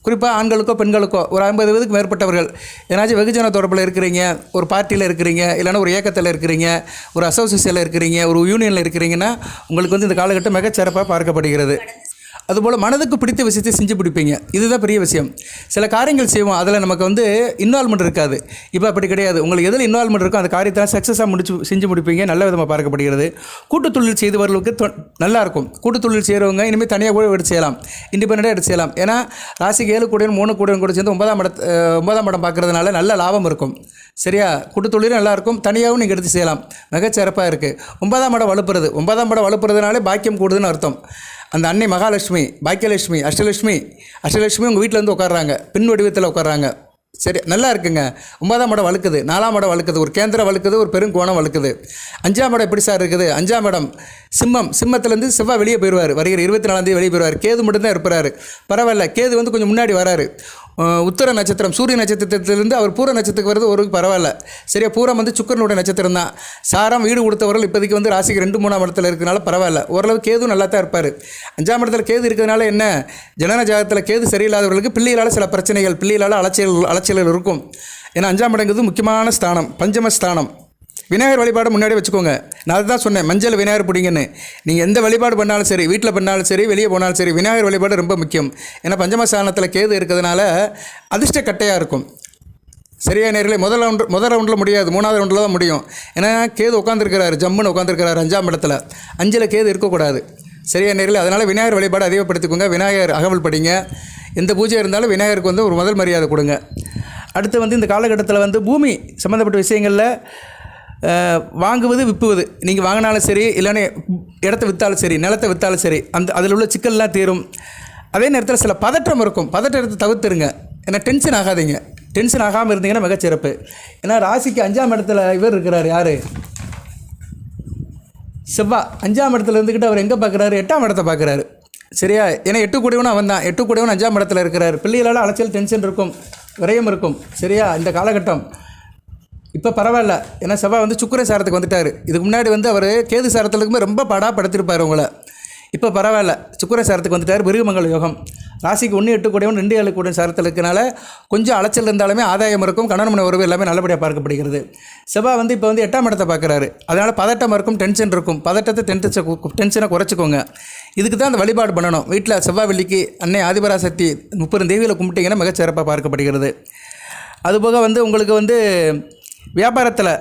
குறிப்பாக ஆண்களுக்கோ பெண்களுக்கோ ஒரு ஐம்பது வயதுக்கு மேற்பட்டவர்கள். ஏன்னாச்சும் வெகுஜன தொடர்பில் இருக்கிறீங்க. ஒரு பார்ட்டியில் இருக்கிறீங்க. இல்லைன்னா ஒரு இயக்கத்தில் இருக்கிறீங்க. ஒரு அசோசியேஷனில் இருக்கிறீங்க. ஒரு யூனியனில் இருக்கிறீங்கன்னா உங்களுக்கு வந்து இந்த காலகட்டம் மிகச்சிறப்பாக பார்க்கப்படுகிறது. அதுபோல் மனதுக்கு பிடித்த விஷயத்தை செஞ்சு பிடிப்பீங்க. இதுதான் பெரிய விஷயம். சில காரியங்கள் செய்வோம். அதில் நமக்கு வந்து இன்வால்மெண்ட் இருக்காது. இப்போ அப்படி கிடையாது. உங்களுக்கு எதில் இன்வால்மெண்ட் இருக்கோ அந்த காரியத்தை சக்ஸஸாக முடிச்சு செஞ்சு முடிப்பீங்க. நல்ல விதமாக பார்க்கப்படுகிறது. கூட்டு தொழில் செய்தவர்களுக்கு தொ- நல்லா தொழில் செய்கிறவங்க இனிமேல் தனியாக கூட எடுத்து செய்யலாம். இண்டிபெண்ட்டாக எடுத்து செய்யலாம். ஏன்னா ராசிக்கு ஏழு கூடையும் மூணு கூடையும் கூட சேர்ந்து ஒன்பதாம் இட ஒன்பதாம் இடம் பார்க்குறதுனால நல்ல லாபம் இருக்கும். சரியா? கூட்டு தொழிலும் நல்லாயிருக்கும் தனியாகவும் நீங்கள் எடுத்து செய்யலாம். மிகச்சிறப்பாக இருக்குது ஒன்பதாம் இடம் வலுப்புறது. ஒன்பதாம் இடம் வலுப்புறதுனாலே பாக்கியம் கூடுதுன்னு அர்த்தம். அந்த அன்னை மகாலட்சுமி பாக்கியலட்சுமி அஷ்டலட்சுமி அஷ்டலட்சுமி உங்கள் வீட்டில் வந்து உட்கார்றாங்க பின் வடிவத்தில் உட்கார்றாங்க சரி நல்லா இருக்குங்க. ஒன்பதாம் இடம் வழுக்குது நாலாம் இடம் வழுக்குது ஒரு கேந்திரம் வழுக்குது ஒரு பெருங்கோணம் வழுக்குது. அஞ்சாம் இடம் எப்படி சார் இருக்குது? அஞ்சாம் இடம் சிம்மம் சிம்மத்துலேருந்து செவ்வாய் வெளியே போயிடுவார் வருகிற இருபத்தி நாலாந்தேதி வெளியே போயிடுவார் கேது மட்டும்தான் இருப்பார். பரவாயில்ல கேது வந்து கொஞ்சம் முன்னாடி வராரு. உத்தர நட்சத்திரம் சூரிய நட்சத்திரத்திலிருந்து அவர் பூர நட்சத்திரத்துக்கு வர்றது ஒரு பரவாயில்ல. சரியா பூரம் வந்து சுக்கரனுடைய நட்சத்திரம் தான். சாரம் வீடு கொடுத்தவர்கள் இப்போதைக்கு வந்து ராசிக்கு ரெண்டு மூணாம் இடத்துல இருக்கிறனால பரவாயில்ல. ஓரளவு கேது நல்லா தான் இருப்பார். அஞ்சாம் இடத்துல கேது இருக்கிறதுனால என்ன? ஜனன ஜாதகத்தில் கேது சரியில்லாதவர்களுக்கு பிள்ளைகளால் சில பிரச்சனைகள் பிள்ளைகளால் அலைச்சல் அலைச்சல்கள் இருக்கும். ஏன்னா அஞ்சாம் இடங்கிறது முக்கியமான ஸ்தானம் பஞ்சம ஸ்தானம் விநாயகர் வழிபாடு முன்னாடி வச்சுக்கோங்க. நான் அதை தான் சொன்னேன் மஞ்சள் விநாயகர் பிடிங்கன்னு. நீங்கள் எந்த வழிபாடு பண்ணாலும் சரி வீட்டில் பண்ணாலும் சரி வெளியே போனாலும் சரி விநாயகர் வழிபாடு ரொம்ப முக்கியம். ஏன்னா பஞ்சமஸ்தானத்தில் கேது இருக்கிறதுனால அதிர்ஷ்ட கட்டையாக இருக்கும். சரியா நேரில் முதல் ரவுண்டு முதல் ரவுண்டில் முடியாது மூணாவது ரவுண்டில் தான் முடியும். ஏன்னா கேது உட்காந்துருக்கிறாரு ஜம்முன்னு உட்காந்துருக்கிறாரு அஞ்சாம் இடத்துல. அஞ்சில் கேது இருக்கக்கூடாது. சரியா நேரில் அதனால் விநாயகர் வழிபாடு அதிகப்படுத்திக்கோங்க. விநாயகர் அகவல் படிங்க. எந்த பூஜை இருந்தாலும் விநாயகருக்கு வந்து ஒரு முதல் மரியாதை கொடுங்க. அடுத்து வந்து இந்த காலகட்டத்தில் வந்து பூமி சம்மந்தப்பட்ட விஷயங்களில் வாங்குவது விற்புவது நீங்கள் வாங்கினாலும் சரி இல்லைன்னா இடத்த விற்றாலும் சரி நிலத்தை விற்றாலும் சரி அந்த அதில் உள்ள சிக்கல்லாம் தீரும். அதே நேரத்தில் சில பதற்றம் இருக்கும். பதற்றத்தை தவிர்த்துருங்க. ஏன்னா டென்ஷன் ஆகாதீங்க. டென்ஷன் ஆகாமல் இருந்தீங்கன்னா மிகச்சிறப்பு ஏன்னா ராசிக்கு அஞ்சாம் இடத்துல இவர் இருக்கிறார் யார்? செவ்வா. அஞ்சாம் இடத்துல இருந்துக்கிட்டு அவர் எங்கே பார்க்குறாரு எட்டாம் இடத்த பார்க்குறாரு சரியா? ஏன்னா எட்டு கூடவனும் அவன் தான். எட்டு கூடவனும் அஞ்சாம் இடத்துல இருக்கிறார். பிள்ளைகளால் அலைச்சல் டென்ஷன் இருக்கும். விரயம் இருக்கும். சரியா? இந்த காலகட்டம். இப்போ பரவாயில்ல. ஏன்னா செவ்வாய் வந்து சுக்கர சாரத்துக்கு வந்துட்டார். இதுக்கு முன்னாடி வந்து அவர் கேது சாரத்துலக்குமே ரொம்ப படா படுத்திருப்பார் உங்களை. இப்போ பரவாயில்ல. சுக்கர சாரத்துக்கு வந்துட்டார் மிருகமங்கல யோகம். ராசிக்கு ஒன்று எட்டு கூடவன் ரெண்டு ஏழு கூட சாரத்தில் இருக்கனால கொஞ்சம் அலைச்சல் இருந்தாலுமே ஆதாயம் இருக்கும் கணவன் உறவு எல்லாமே நல்லபடியாக பார்க்கப்படுகிறது. செவ்வாய் வந்து இப்போ வந்து எட்டாம் இடத்தை பார்க்குறாரு அதனால் பதட்டம் இருக்கும் டென்ஷன் இருக்கும். பதட்டத்தை டென்ஷனை டென்ஷனை குறைச்சிக்கோங்க. இதுக்கு தான் அந்த வழிபாடு பண்ணணும். வீட்டில் செவ்வாய் வெள்ளிக்கு அன்னை ஆதிபராசக்தி முப்பது தேவியில் கும்பிட்டீங்கன்னா மிகச்சிறப்பாக பார்க்கப்படுகிறது. அதுபோக வந்து உங்களுக்கு வந்து வியாபாரத்தில்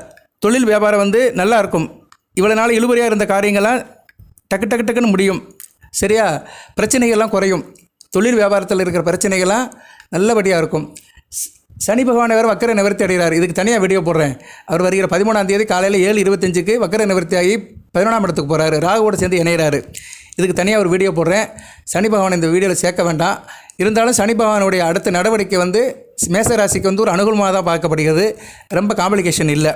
தொழில் வியாபாரம் வந்து நல்லா இருக்கும். இவ்வளோ நாள் இழுபறியாக இருந்த காரியங்கள்லாம் டக்கு டக்கு டக்குன்னு முடியும். சரியா? பிரச்சனைகள்லாம் குறையும். தொழில் வியாபாரத்தில் இருக்கிற பிரச்சனைகள்லாம் நல்லபடியாக இருக்கும். சனி பகவானை வேறு வக்கர நிவர்த்தி அடைகிறார். இதுக்கு தனியாக வீடியோ போடுறேன். அவர் வருகிற பதிமூணாம் தேதி காலையில் ஏழு இருபத்தஞ்சுக்கு வக்கர நிவர்த்தி ஆகி பதினொன்றாம் இடத்துக்கு போகிறாரு ராகுவோடு சேர்ந்து இணைகிறாரு இதுக்கு தனியாக ஒரு வீடியோ போடுறேன். சனி பகவான் இந்த வீடியோவில் சேர்க்க வேண்டாம். இருந்தாலும் சனி பகவானுடைய அடுத்த நடவடிக்கை வந்து மேச ராசிக்கு வந்து ஒரு அனுகூலமாக தான் பார்க்கப்படுகிறது. ரொம்ப காம்ப்ளிகேஷன் இல்லை.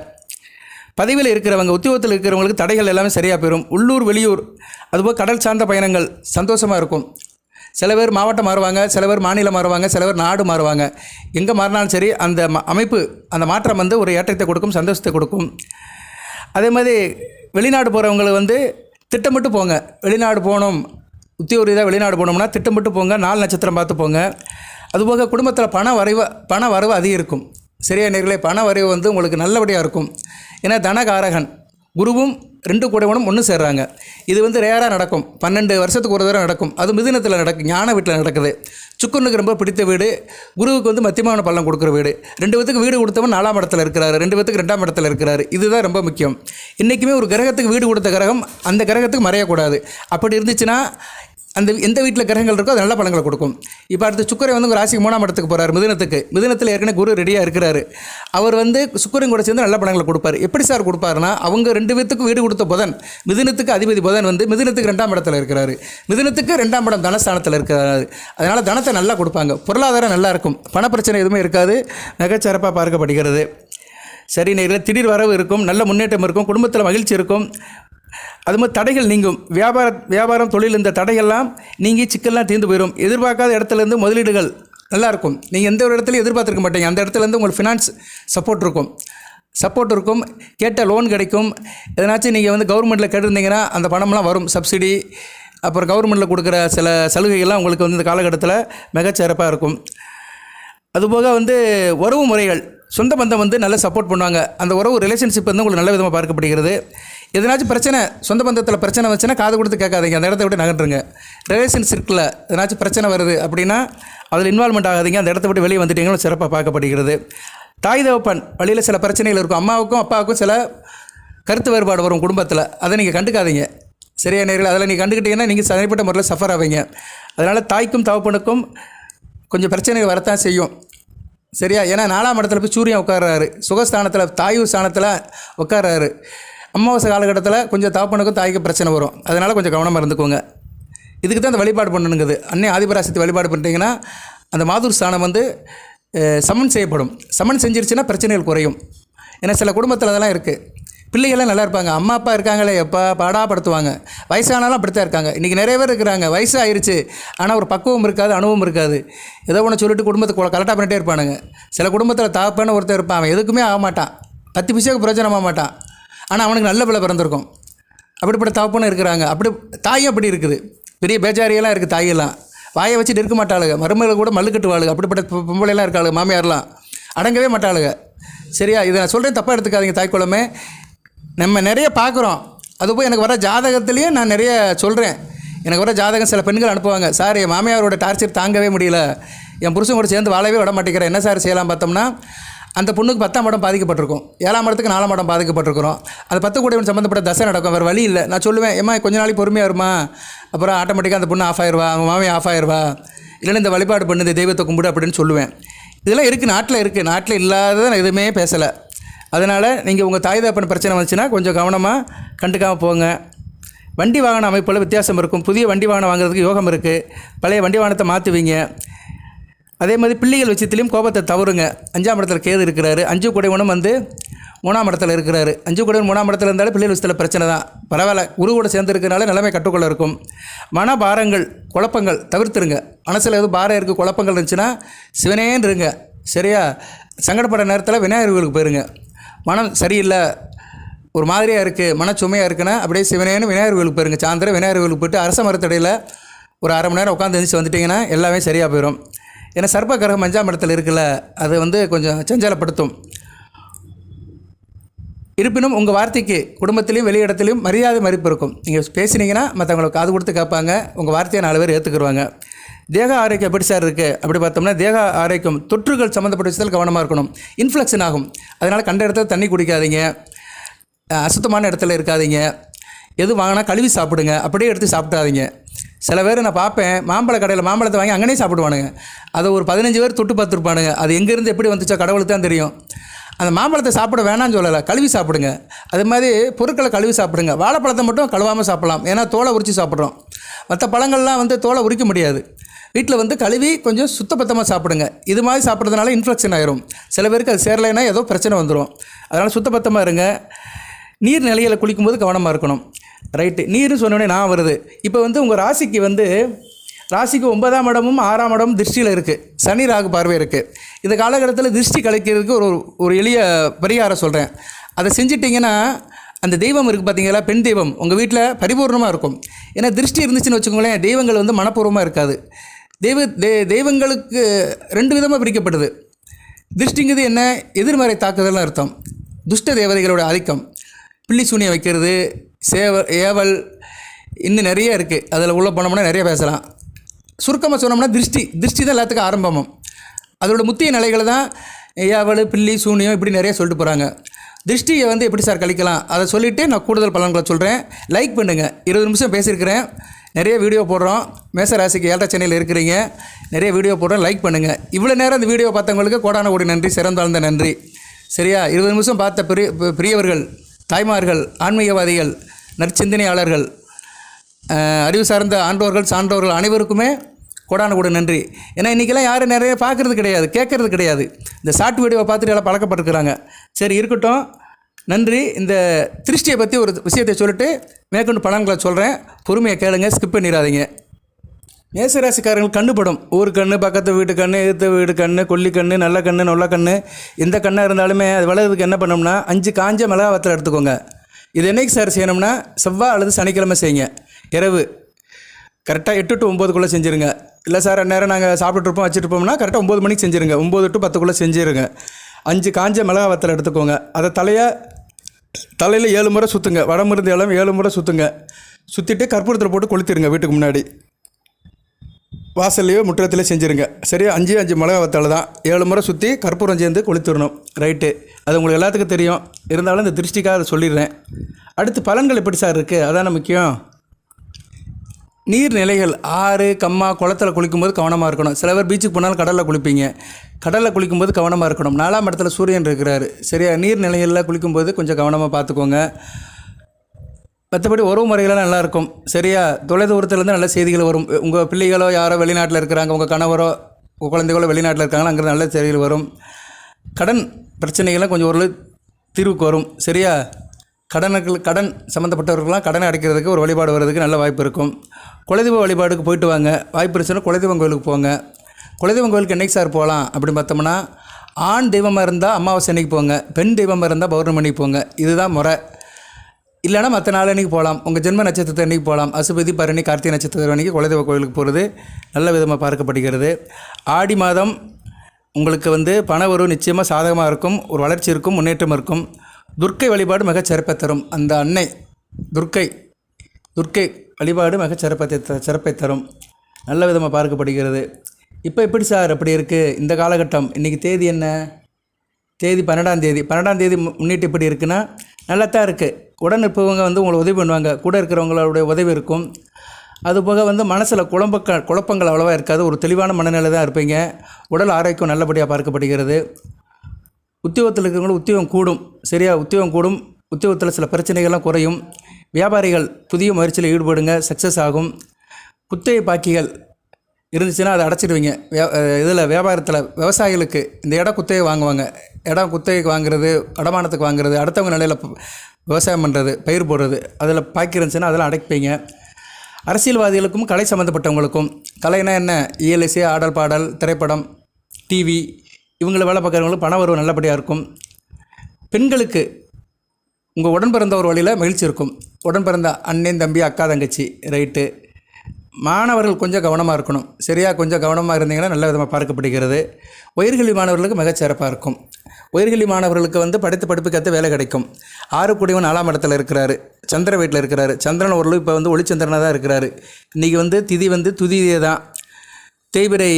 பதவியில் இருக்கிறவங்க உத்தியோகத்தில் இருக்கிறவங்களுக்கு தடைகள் எல்லாமே சரியாக போயிடும் உள்ளூர் வெளியூர் அதுபோல் கடல் சார்ந்த பயணங்கள் சந்தோஷமாக இருக்கும். சில பேர் மாவட்டம் மாறுவாங்க சில பேர் மாநிலம் மாறுவாங்க சில பேர் நாடு மாறுவாங்க. எங்கே மாறினாலும் சரி அந்த ம- அமைப்பு அந்த மாற்றம் வந்து ஒரு ஏற்றத்தை கொடுக்கும் சந்தோஷத்தை கொடுக்கும். அதே மாதிரி வெளிநாடு போகிறவங்களை வந்து திட்டமிட்டு போங்க. வெளிநாடு போகணும் உத்தியோக ரீதியாக வெளிநாடு போனோம்னா திட்டமிட்டு போங்க நாலு நட்சத்திரம் பார்த்து போங்க. அதுபோக குடும்பத்தில் பண வரைவு பண வரவு அதிகம் இருக்கும் சரியா நேர்களே பண வரைவு வந்து உங்களுக்கு நல்லபடியாக இருக்கும். ஏன்னா தனகாரகன் குருவும் ரெண்டு கூடவனும் ஒன்று சேர்றாங்க. இது வந்து ரேராக நடக்கும். பன்னெண்டு வருஷத்துக்கு ஒரு தடவை நடக்கும். அது மிதுனத்தில் நடக்கும் ஞான வீட்டில் நடக்குது. சுக்குனுக்கு ரொம்ப பிடித்த வீடு. குருவுக்கு வந்து மத்தியமான பள்ளம் கொடுக்குற வீடு. ரெண்டு பேத்துக்கு வீடு கொடுத்தவன் நாலாம் இடத்துல இருக்கிறாரு. ரெண்டு பேத்துக்கு ரெண்டாம் இடத்துல இருக்கிறாரு. இதுதான் ரொம்ப முக்கியம். இன்றைக்குமே ஒரு கிரகத்துக்கு வீடு கொடுத்த கிரகம் அந்த கிரகத்துக்கு மறையக்கூடாது. அப்படி இருந்துச்சுன்னா அந்த எந்த வீட்டில் கிரகங்கள் இருக்கோ அது நல்ல பலன்களை கொடுக்கும். இப்போ அடுத்து சுக்கரை வந்து உங்கள் ராசிக்கு மூணாம் இடத்துக்கு போகிறார் மிதினத்துக்கு. மிதினத்தில் ஏற்கனவே குரு ரெடியாக இருக்கிறாரு. அவர் வந்து சுக்கரன் கூட சேர்ந்து நல்ல பலன்களை கொடுப்பார். எப்படி சார் கொடுப்பாருன்னா அவங்க ரெண்டு பேத்துக்கும் வீடு கொடுத்த புதன் மிதினத்துக்கு அதிபதி புதன் வந்து மிதினத்துக்கு ரெண்டாம் இடத்துல இருக்கிறாரு. மிதினத்துக்கு ரெண்டாம் இடம் தனஸ்தானத்தில் இருக்கிறாரு. அதனால் தனத்தை நல்லா கொடுப்பாங்க. பொருளாதாரம் நல்லா இருக்கும். பணப்பிரச்சனை எதுவுமே இருக்காது. நகைச்சிறப்பாக பார்க்கப்படுகிறது. சரி நேரில் திடீர் வரவு இருக்கும். நல்ல முன்னேற்றம் இருக்கும். குடும்பத்தில் மகிழ்ச்சி இருக்கும். அது மாதிரி தடைகள் நீங்கும். வியாபார வியாபாரம் தொழில் இந்த தடைகள்லாம் நீங்கி சிக்கல்லாம் தீர்ந்து போயிடும் எதிர்பார்க்காத இடத்துலேருந்து முதலீடுகள் நல்லாயிருக்கும் நீங்கள் எந்த ஒரு இடத்துலையும் எதிர்பார்த்துருக்க மாட்டீங்க. அந்த இடத்துலேருந்து உங்களுக்கு ஃபினான்ஸ் சப்போர்ட் இருக்கும். சப்போர்ட் இருக்கும். கேட்ட லோன் கிடைக்கும். எதனாச்சும் நீங்கள் வந்து கவர்மெண்ட்டில் கேட்டிருந்தீங்கன்னா அந்த பணம்லாம் வரும். சப்சிடி அப்புறம் கவர்மெண்ட்டில் கொடுக்குற சில சலுகைகள்லாம் உங்களுக்கு வந்து இந்த காலகட்டத்தில் மிகச்சிறப்பாக இருக்கும். அதுபோக வந்து உறவு முறைகள். சொந்த பந்தம் வந்து நல்லா சப்போர்ட் பண்ணுவாங்க. அந்த உறவு ரிலேஷன்ஷிப் வந்து உங்களுக்கு நல்ல விதமாக பார்க்கப்படுகிறது. எதனாச்சும் பிரச்சனை சொந்த பந்தத்தில் பிரச்சனை வச்சுன்னா காது கொடுத்து கேட்காதீங்க. அந்த இடத்த விட்டு நகட்டுருங்க ரிலேஷன்ஷிப்பில் எதனாச்சும் பிரச்சனை வருது அப்படின்னா அதில் இன்வால்மெண்ட் ஆகாதீங்க. அந்த இடத்த விட்டு வெளியே வந்துட்டீங்களும் சிறப்பாக பார்க்கப்படுகிறது. தாய் தேவப்பன் வழியில் சில பிரச்சனைகள் இருக்கும். அம்மாவுக்கும் அப்பாவுக்கும் சில கருத்து வேறுபாடு வரும் குடும்பத்தில். அதை நீங்கள் கண்டுக்காதீங்க. சரியா நேரில் அதில் நீங்கள் கண்டுக்கிட்டீங்கன்னா நீங்கள் தனிப்பட்ட முறையில் சஃபர் ஆவீங்க. அதனால் தாய்க்கும் தவப்பனுக்கும் கொஞ்சம் பிரச்சனைகள் வரத்தான் செய்யும். சரியா? ஏன்னா நாலாம் இடத்துல போய் சூரியன் உட்கார்றாரு. சுகஸ்தானத்தில் தாயு ஸ்தானத்தில் உட்கார்றாரு. அமாவாசை காலகட்டத்தில் கொஞ்சம் தகப்பனுக்கும் தாய்க்கும் பிரச்சனை வரும். அதனால் கொஞ்சம் கவனமாக இருந்துக்கோங்க. இதுக்கு தான் அந்த வழிபாடு பண்ணணுங்கிறது அன்னை ஆதிபராசத்தை வழிபாடு பண்ணிட்டீங்கன்னா அந்த மாதூர் ஸ்தானம் வந்து சமன் செய்யப்படும். சமன் செஞ்சிருச்சுன்னா பிரச்சனைகள் குறையும். ஏன்னா சில குடும்பத்தில் அதெல்லாம் இருக்குது பிள்ளைகள்லாம் நல்லா இருப்பாங்க. அம்மா அப்பா இருக்காங்களே எப்போ பாடாப்படுத்துவாங்க வயசானாலும் அப்படித்தான் இருக்காங்க. இன்றைக்கி நிறைய பேர் இருக்கிறாங்க. வயசு ஆயிடுச்சு ஆனால் ஒரு பக்குவம் இருக்காது அனுபவம் இருக்காது. ஏதோ ஒன்று சொல்லிட்டு குடும்பத்தை கரெக்டாக பண்ணிட்டே இருப்பானுங்க. சில குடும்பத்தில் தாப்பான ஒருத்தர் இருப்பான். அவன் எதுக்குமே ஆக மாட்டான் பத்து பிசைக்கு பிரயோஜனமாக மாட்டான் ஆனால் அவனுக்கு நல்ல பிள்ளை பிறந்திருக்கும். அப்படிப்பட்ட தகப்பனும் இருக்கிறாங்க. அப்படி தாயும் அப்படி இருக்குது. பெரிய பேஜாரியெல்லாம் இருக்குது தாயெல்லாம். வாயை வச்சுட்டு இருக்க மாட்டாளுங்க மருமகள் கூட மல்லுக்கட்டுவாளுங்க அப்படிப்பட்ட பொ- பொம்பளைலாம் இருக்காளுங்க மாமியார்லாம். அடங்கவே மாட்டாளுங்க சரியா? இதை நான் சொல்கிறேன் தப்பாக எடுத்துக்காதீங்க தாய்க்குளமே நம்ம நிறைய பார்க்குறோம். அது போய் எனக்கு வர ஜாதகத்துலேயும் நான் நிறைய சொல்கிறேன் எனக்கு வர ஜாதகம் சில பெண்கள் அனுப்புவாங்க. சார் என் மாமியாரோட டார்ச்சர் தாங்கவே முடியல. என் புருஷன் கூட சேர்ந்து வாழவே விட மாட்டேங்கிறேன் என்ன சார் செய்யலாம்? பார்த்தோம்னா அந்த பொண்ணுக்கு பத்தாம் இடம் பாதிக்கப்பட்டிருக்கும். ஏழாம் இடத்துக்கு நாலாம் இடம் பாதிக்கப்பட்டிருக்கிறோம். அது பத்து கூடையவன் சம்மந்தப்பட்ட தசை நடக்கும். வேறு வழி இல்லை. நான் சொல்லுவேன் ஏமா கொஞ்ச நாளைக்கு பொறுமையாக இருமா? அப்புறம் ஆட்டோமேட்டிக்காக அந்த பொண்ணு ஆஃப் ஆயிடுவா அவன் மாமியை ஆஃப் ஆயிடுவா இல்லைன்னா இந்த வழிபாடு பண்ணு இந்த தெய்வத்தை கும்பிடு அப்படின்னு சொல்லுவேன். இதெல்லாம் இருக்குது நாட்டில் இருக்குது நாட்டில் இல்லாதது நான் எதுவுமே பேசலை. அதனால் நீங்கள் உங்கள் தாய் தகப்பன் பிரச்சனை வந்துச்சுன்னா கொஞ்சம் கவனமாக கண்டுக்காமல் போங்க. வண்டி வாகன அமைப்பில் வித்தியாசம் இருக்கும். புதிய வண்டி வாகனம் வாங்குறதுக்கு யோகம் இருக்குது பழைய வண்டி வாகனத்தை மாற்றுவீங்க அதே மாதிரி பிள்ளைகள் விஷயத்துலையும் கோபத்தை தவறுங்க. அஞ்சாம் இடத்துல கேது இருக்கிறாரு. அஞ்சு குடைவனும் வந்து மூணாம் இடத்துல இருக்கிறாரு. அஞ்சு குடைவன் மூணாம் இடத்துல இருந்தாலும் பிள்ளைகள் விஷயத்தில் பிரச்சனை தான். பரவாயில்ல குரு கூட சேர்ந்து இருக்கிறனால நிலைமை கட்டுக்குள்ள இருக்கும். மன பாரங்கள் குழப்பங்கள் தவிர்த்துருங்க. மனசில் எதுவும் பாரம் இருக்குது குழப்பங்கள் இருந்துச்சுன்னா சிவனேன்னு இருங்க சரியா? சங்கடப்பட நேரத்தில் விநாயகர் கோயிலுக்கு போயிருங்க. மனம் சரியில்லை ஒரு மாதிரியாக இருக்குது மனச்சுமையாக இருக்குன்னா அப்படியே சிவனேன்னு விநாயகர் கோயிலுக்கு போயிருங்க. சாயந்தரம் விநாயகர் கோயிலுக்கு போயிட்டு அரச மரத்தடையில் ஒரு அரை மணி நேரம் உட்காந்து எழுந்திரிச்சு வந்துட்டிங்கன்னா எல்லாமே சரியாக போயிடும் ஏன்னா சர்ப்ப கிரகம் அஞ்சாம் இடத்துல இருக்குல்ல அது வந்து கொஞ்சம் சஞ்சலப்படுத்தும். இருப்பினும் உங்கள் வார்த்தைக்கு குடும்பத்திலையும் வெளியிடத்துலையும் மரியாதை மதிப்பு இருக்கும். நீங்கள் பேசுனீங்கன்னா மற்றவங்களுக்கு காது கொடுத்து கேட்பாங்க உங்கள் வார்த்தையை நாலு பேர் ஏற்றுக்குருவாங்க தேக ஆரோக்கியம் எப்படி சார் இருக்குது அப்படி பார்த்தோம்னா தேக ஆரோக்கியம் தொற்றுகள் சம்மந்தப்பட்ட விஷயத்தில் கவனமாக இருக்கணும். இன்ஃப்ளெக்ஷன் ஆகும். அதனால் கண்ட இடத்துல தண்ணி குடிக்காதீங்க. அசுத்தமான இடத்துல இருக்காதீங்க. எது வாங்கினா கழுவி சாப்பிடுங்க. அப்படியே எடுத்து சாப்பிடாதீங்க சில பேர் நான் பார்ப்பேன் மாம்பழ கடையில் மாம்பழத்தை வாங்கி அங்கனே சாப்பிடுவானுங்க. அதை ஒரு பதினஞ்சு பேர் தொட்டு பார்த்துருப்பானுங்க. அது எங்கேருந்து எப்படி வந்துச்சோ கடவுளுக்கு தான் தெரியும். அந்த மாம்பழத்தை சாப்பிட வேணாம்னு சொல்லலை. கழுவி சாப்பிடுங்க. அது மாதிரி பொருட்களை கழுவி சாப்பிடுங்க. வாழைப்பழத்தை மட்டும் கழுவாமல் சாப்பிடலாம். ஏன்னா தோலை உரித்து சாப்பிட்றோம். மற்ற பழங்கள்லாம் வந்து தோலை உரிக்க முடியாது. வீட்டில் வந்து கழுவி கொஞ்சம் சுத்தபத்தமாக சாப்பிடுங்க. இது மாதிரி சாப்பிட்றதுனால இன்ஃபெக்ஷன் ஆயிரும். சில பேருக்கு அது சேரலைன்னா ஏதோ பிரச்சனை வந்துடும் அதனால் சுத்தபத்தமாக இருங்க. நீர் நிலையில் குளிக்கும்போது கவனமாக இருக்கணும். ரைட்டு நீர்னு சொன்னோடனே நான் வருது. இப்போ வந்து உங்கள் ராசிக்கு வந்து ராசிக்கு ஒன்பதாம் இடமும் ஆறாம் இடமும் திருஷ்டியில் இருக்குது சனி ராகு பார்வை இருக்குது இந்த காலகட்டத்தில் திருஷ்டி கலைக்கிறதுக்கு ஒரு ஒரு எளிய பரிகாரம் சொல்கிறேன் அதை செஞ்சிட்டிங்கன்னா அந்த தெய்வம் இருக்குது பார்த்தீங்களா பெண் தெய்வம். உங்கள் வீட்டில் பரிபூர்ணமாக இருக்கும். ஏன்னா திருஷ்டி இருந்துச்சுன்னு வச்சுக்கோங்களேன் தெய்வங்கள் வந்து மனப்பூர்வமாக இருக்காது. தெய்வ தெ தெய்வங்களுக்கு ரெண்டு விதமாக பிரிக்கப்படுது திருஷ்டிங்கிறது என்ன? எதிர்மறை தாக்குதல்னு அர்த்தம். துஷ்ட தேவதைகளோட ஆதிக்கம். பில்லி சூனியம் வைக்கிறது சேவல் ஏவல் இன்னும் நிறைய இருக்குது அதில் உள்ளே போனோம்னா நிறைய பேசலாம். சுருக்கமாக சொன்னோம்னா திருஷ்டி. திருஷ்டி தான் எல்லாத்துக்கும் ஆரம்பமும். அதோட முத்திய நிலைகளை தான் ஏவல் பில்லி சூனியம் இப்படி நிறைய சொல்லிட்டு போகிறாங்க திருஷ்டியை வந்து எப்படி சார் கழிக்கலாம்? அதை சொல்லிவிட்டு நான் கூடுதல் பலன்களை சொல்கிறேன் லைக் பண்ணுங்கள் இருபது நிமிஷம் பேசியிருக்கிறேன். நிறைய வீடியோ போடுறோம். மேச ராசிக்கு ஏழரை சென்னையில் இருக்கிறீங்க. நிறைய வீடியோ போடுறோம். லைக் பண்ணுங்கள் இவ்வளோ நேரம் அந்த வீடியோ பார்த்தவங்களுக்கு கோடான கோடி நன்றி. சிறந்தாழ்ந்த நன்றி. சரியா? இருபது நிமிஷம் பார்த்த பெரிய பெரியவர்கள் தாய்மார்கள் ஆன்மீகவாதிகள் நற்சிந்தனையாளர்கள் அறிவு சார்ந்த ஆண்டோர்கள் சான்றோர்கள் அனைவருக்குமே கொடான கூட நன்றி. ஏன்னா இன்றைக்கெல்லாம் யாரும் நிறைய பார்க்குறது கிடையாது கேட்குறது கிடையாது. இந்த ஷார்ட் வீடியோவை பார்த்துட்டு எல்லாம் பழக்கப்பட்டிருக்கிறாங்க. சரி இருக்கட்டும். நன்றி. இந்த திருஷ்டியை பற்றி ஒரு விஷயத்தை சொல்லிட்டு மேற்கொண்டு பலன்களை சொல்கிறேன் பொறுமையை கேளுங்க ஸ்கிப் பண்ணிடாதீங்க. மேசராசிக்காரங்களுக்கு கண்ணு படும் ஊர் கண்ணு பக்கத்து வீட்டு கண்ணு எதிர்த்த வீடு கண்ணு கொல்லி கண்ணு நல்ல கண்ணு நொல்ல கண்ணு எந்த கண்ணாக இருந்தாலுமே அது வளர்றதுக்கு என்ன பண்ணோம்னா அஞ்சு காஞ்ச மிளகா வத்தல் எடுத்துக்கோங்க. இது என்னைக்கு சார் செய்யணும்னா செவ்வாய் அல்லது சனிக்கிழமை செய்யுங்க. இரவு. கரெக்டாக எட்டு டு ஒம்போதுக்குள்ளே செஞ்சுருங்க. இல்லை சார் அந்நேரம் நாங்கள் சாப்பிட்டுருப்போம் வச்சுட்டுருப்போம்னா கரெக்டாக ஒம்பது மணிக்கு செஞ்சுருங்க. ஒம்பது டு பத்துக்குள்ளே செஞ்சுருங்க. அஞ்சு காஞ்ச மிளகா வத்தல் எடுத்துக்கோங்க. அதை தலையை தலையில் ஏழு முறை சுற்றுங்க வடமிருந்து இளம் ஏழு முறை சுற்றுங்க சுற்றிட்டு கற்பூரத்தில் போட்டு கொளுத்திடுங்க வீட்டுக்கு முன்னாடி. வாசல்லையோ முற்றத்திலே செஞ்சுருங்க. சரியா? அஞ்சு அஞ்சு மிளகா வத்தால் தான் ஏழு முறை சுற்றி கற்பூரம் சேர்ந்து கொளுத்துடணும். ரைட்டு அது உங்களுக்கு எல்லாத்துக்கும் தெரியும். இருந்தாலும் இந்த திருஷ்டிக்காக அதை சொல்லிடுறேன். அடுத்து பலன்கள் எப்படி சார் இருக்குது அதான முக்கியம். நீர்நிலைகள் ஆறு கம்மா குளத்தில் குளிக்கும்போது கவனமாக இருக்கணும். சில பேர் பீச்சுக்கு போனாலும் கடலில் குளிப்பீங்க. கடலில் குளிக்கும்போது கவனமாக இருக்கணும். நாலாம் இடத்துல சூரியன் இருக்கிறாரு. சரியா? நீர்நிலைகளில் குளிக்கும்போது கொஞ்சம் கவனமாக பார்த்துக்கோங்க. மற்றபடி உறவு முறைகள்லாம் நல்லாயிருக்கும். சரியா? தொலைதூரத்துலேருந்து நல்ல செய்திகள் வரும். உங்கள் பிள்ளைகளோ யாரோ வெளிநாட்டில் இருக்கிறாங்க உங்கள் கணவரோ உங்கள் குழந்தைகளோ வெளிநாட்டில் இருக்காங்களோ அங்கே நல்ல செய்திகள் வரும். கடன் பிரச்சனைகள்லாம் கொஞ்சம் ஓரளவு தீர்வுக்கு வரும். சரியா? கடனுக்கு கடன் சம்மந்தப்பட்டவர்கள்லாம் கடனை அடைக்கிறதுக்கு ஒரு வழிபாடு வர்றதுக்கு நல்ல வாய்ப்பு இருக்கும். குலதெய்வ வழிபாடுக்கு போயிட்டு வாங்க. வாய்ப்பு இருந்துச்சுன்னா குலதெய்வம் கோயிலுக்கு போங்க. குலதெய்வம் கோயிலுக்கு என்றைக்கு சார் போகலாம்? அப்படின்னு பார்த்தோம்னா ஆண் தெய்வமாக இருந்தால் அமாவாசை அன்னைக்கு போங்க. பெண் தெய்வமாக இருந்தால் பௌர்ணமி அன்னைக்கு போங்க. இதுதான் முறை. இல்லைனா மற்ற நாள் அன்றைக்கி போகலாம். உங்கள் ஜென்ம நட்சத்திரத்தை அன்றைக்கி போகலாம். அசுபதி பரணி கார்த்திகை நட்சத்திரம் அன்றைக்கி குலதெய்வ கோயிலுக்கு போகிறது நல்ல விதமாக பார்க்கப்படுகிறது. ஆடி மாதம் உங்களுக்கு வந்து பண உறவு நிச்சயமாக சாதகமாக இருக்கும். ஒரு வளர்ச்சி இருக்கும் முன்னேற்றம் இருக்கும். துர்க்கை வழிபாடு மிகச் சிறப்பை தரும். அந்த அன்னை துர்க்கை துர்க்கை வழிபாடு மிகச் சிறப்பை த- சிறப்பை தரும். நல்ல விதமாக பார்க்கப்படுகிறது. இப்போ எப்படி சார் அப்படி இருக்குது இந்த காலகட்டம் இன்றைக்கி தேதி என்ன? தேதி பன்னெண்டாம் தேதி. பன்னெண்டாம் தேதி முன்னிட்டு எப்படி இருக்குன்னா நல்லா தான் இருக்குது உடன் இருப்பவங்க வந்து உங்களை உதவி பண்ணுவாங்க. கூட இருக்கிறவங்களுடைய உதவி இருக்கும். அதுபோக வந்து மனசில் குழம்ப குழப்பங்கள் அவ்வளோவா இருக்காது. ஒரு தெளிவான மனநிலை தான் இருப்பீங்க. உடல் ஆரோக்கியம் நல்லபடியாக பார்க்கப்படுகிறது. உத்தியோகத்தில் இருக்கிறவங்களும் உத்தியோகம் கூடும். சரியா? உத்தியோகம் கூடும். உத்தியோகத்தில் சில பிரச்சனைகள்லாம் குறையும். வியாபாரிகள் புதிய முயற்சியில் ஈடுபடுங்க. சக்ஸஸ் ஆகும். குத்தகை பாக்கிகள் இருந்துச்சுன்னா அதை அடைச்சிடுவீங்க. இதில் வியாபாரத்தில் விவசாயிகளுக்கு இந்த இடம் குத்தகை வாங்குவாங்க. இடம் குத்தகைக்கு வாங்குறது அடமானத்துக்கு வாங்குறது அடுத்தவங்க நிலையில் விவசாயம் பண்ணுறது பயிர் போடுறது அதில் பாக்கி இருந்துச்சுன்னா அதெல்லாம் அடைப்பீங்க. அரசியல்வாதிகளுக்கும் கலை சம்மந்தப்பட்டவங்களுக்கும் கலைனா என்ன? இயலிசை ஆடல் பாடல் திரைப்படம் டிவி இவங்களை வேலை பார்க்குறவங்களுக்கு பண வரவு நல்லபடியாக இருக்கும். பெண்களுக்கு உங்கள் உடன் பிறந்த ஒரு வழியில் மகிழ்ச்சி இருக்கும். உடன் பிறந்த அண்ணன் தம்பி அக்கா தங்கச்சி ரைட்டு. மாணவர்கள் கொஞ்சம் கவனமாக இருக்கணும். சரியாக கொஞ்சம் கவனமாக இருந்தீங்கன்னா நல்ல விதமாக பார்க்கப்படுகிறது. உயர்கல்வி மாணவர்களுக்கு மிகச்சிறப்பாக இருக்கும். உயர்கல்வி மாணவர்களுக்கு வந்து படித்த படிப்புக்கேற்ற வேலை கிடைக்கும். ஆறு குடிவன் நாலாம் இடத்துல இருக்கிறாரு. சந்திர வீட்டில் இருக்கிறாரு. சந்திரன் ஓரளவு இப்போ வந்து ஒளிச்சந்திரனாக தான் இருக்கிறாரு. இன்றைக்கி வந்து திதி வந்து துதியே தான். தேய்பிரை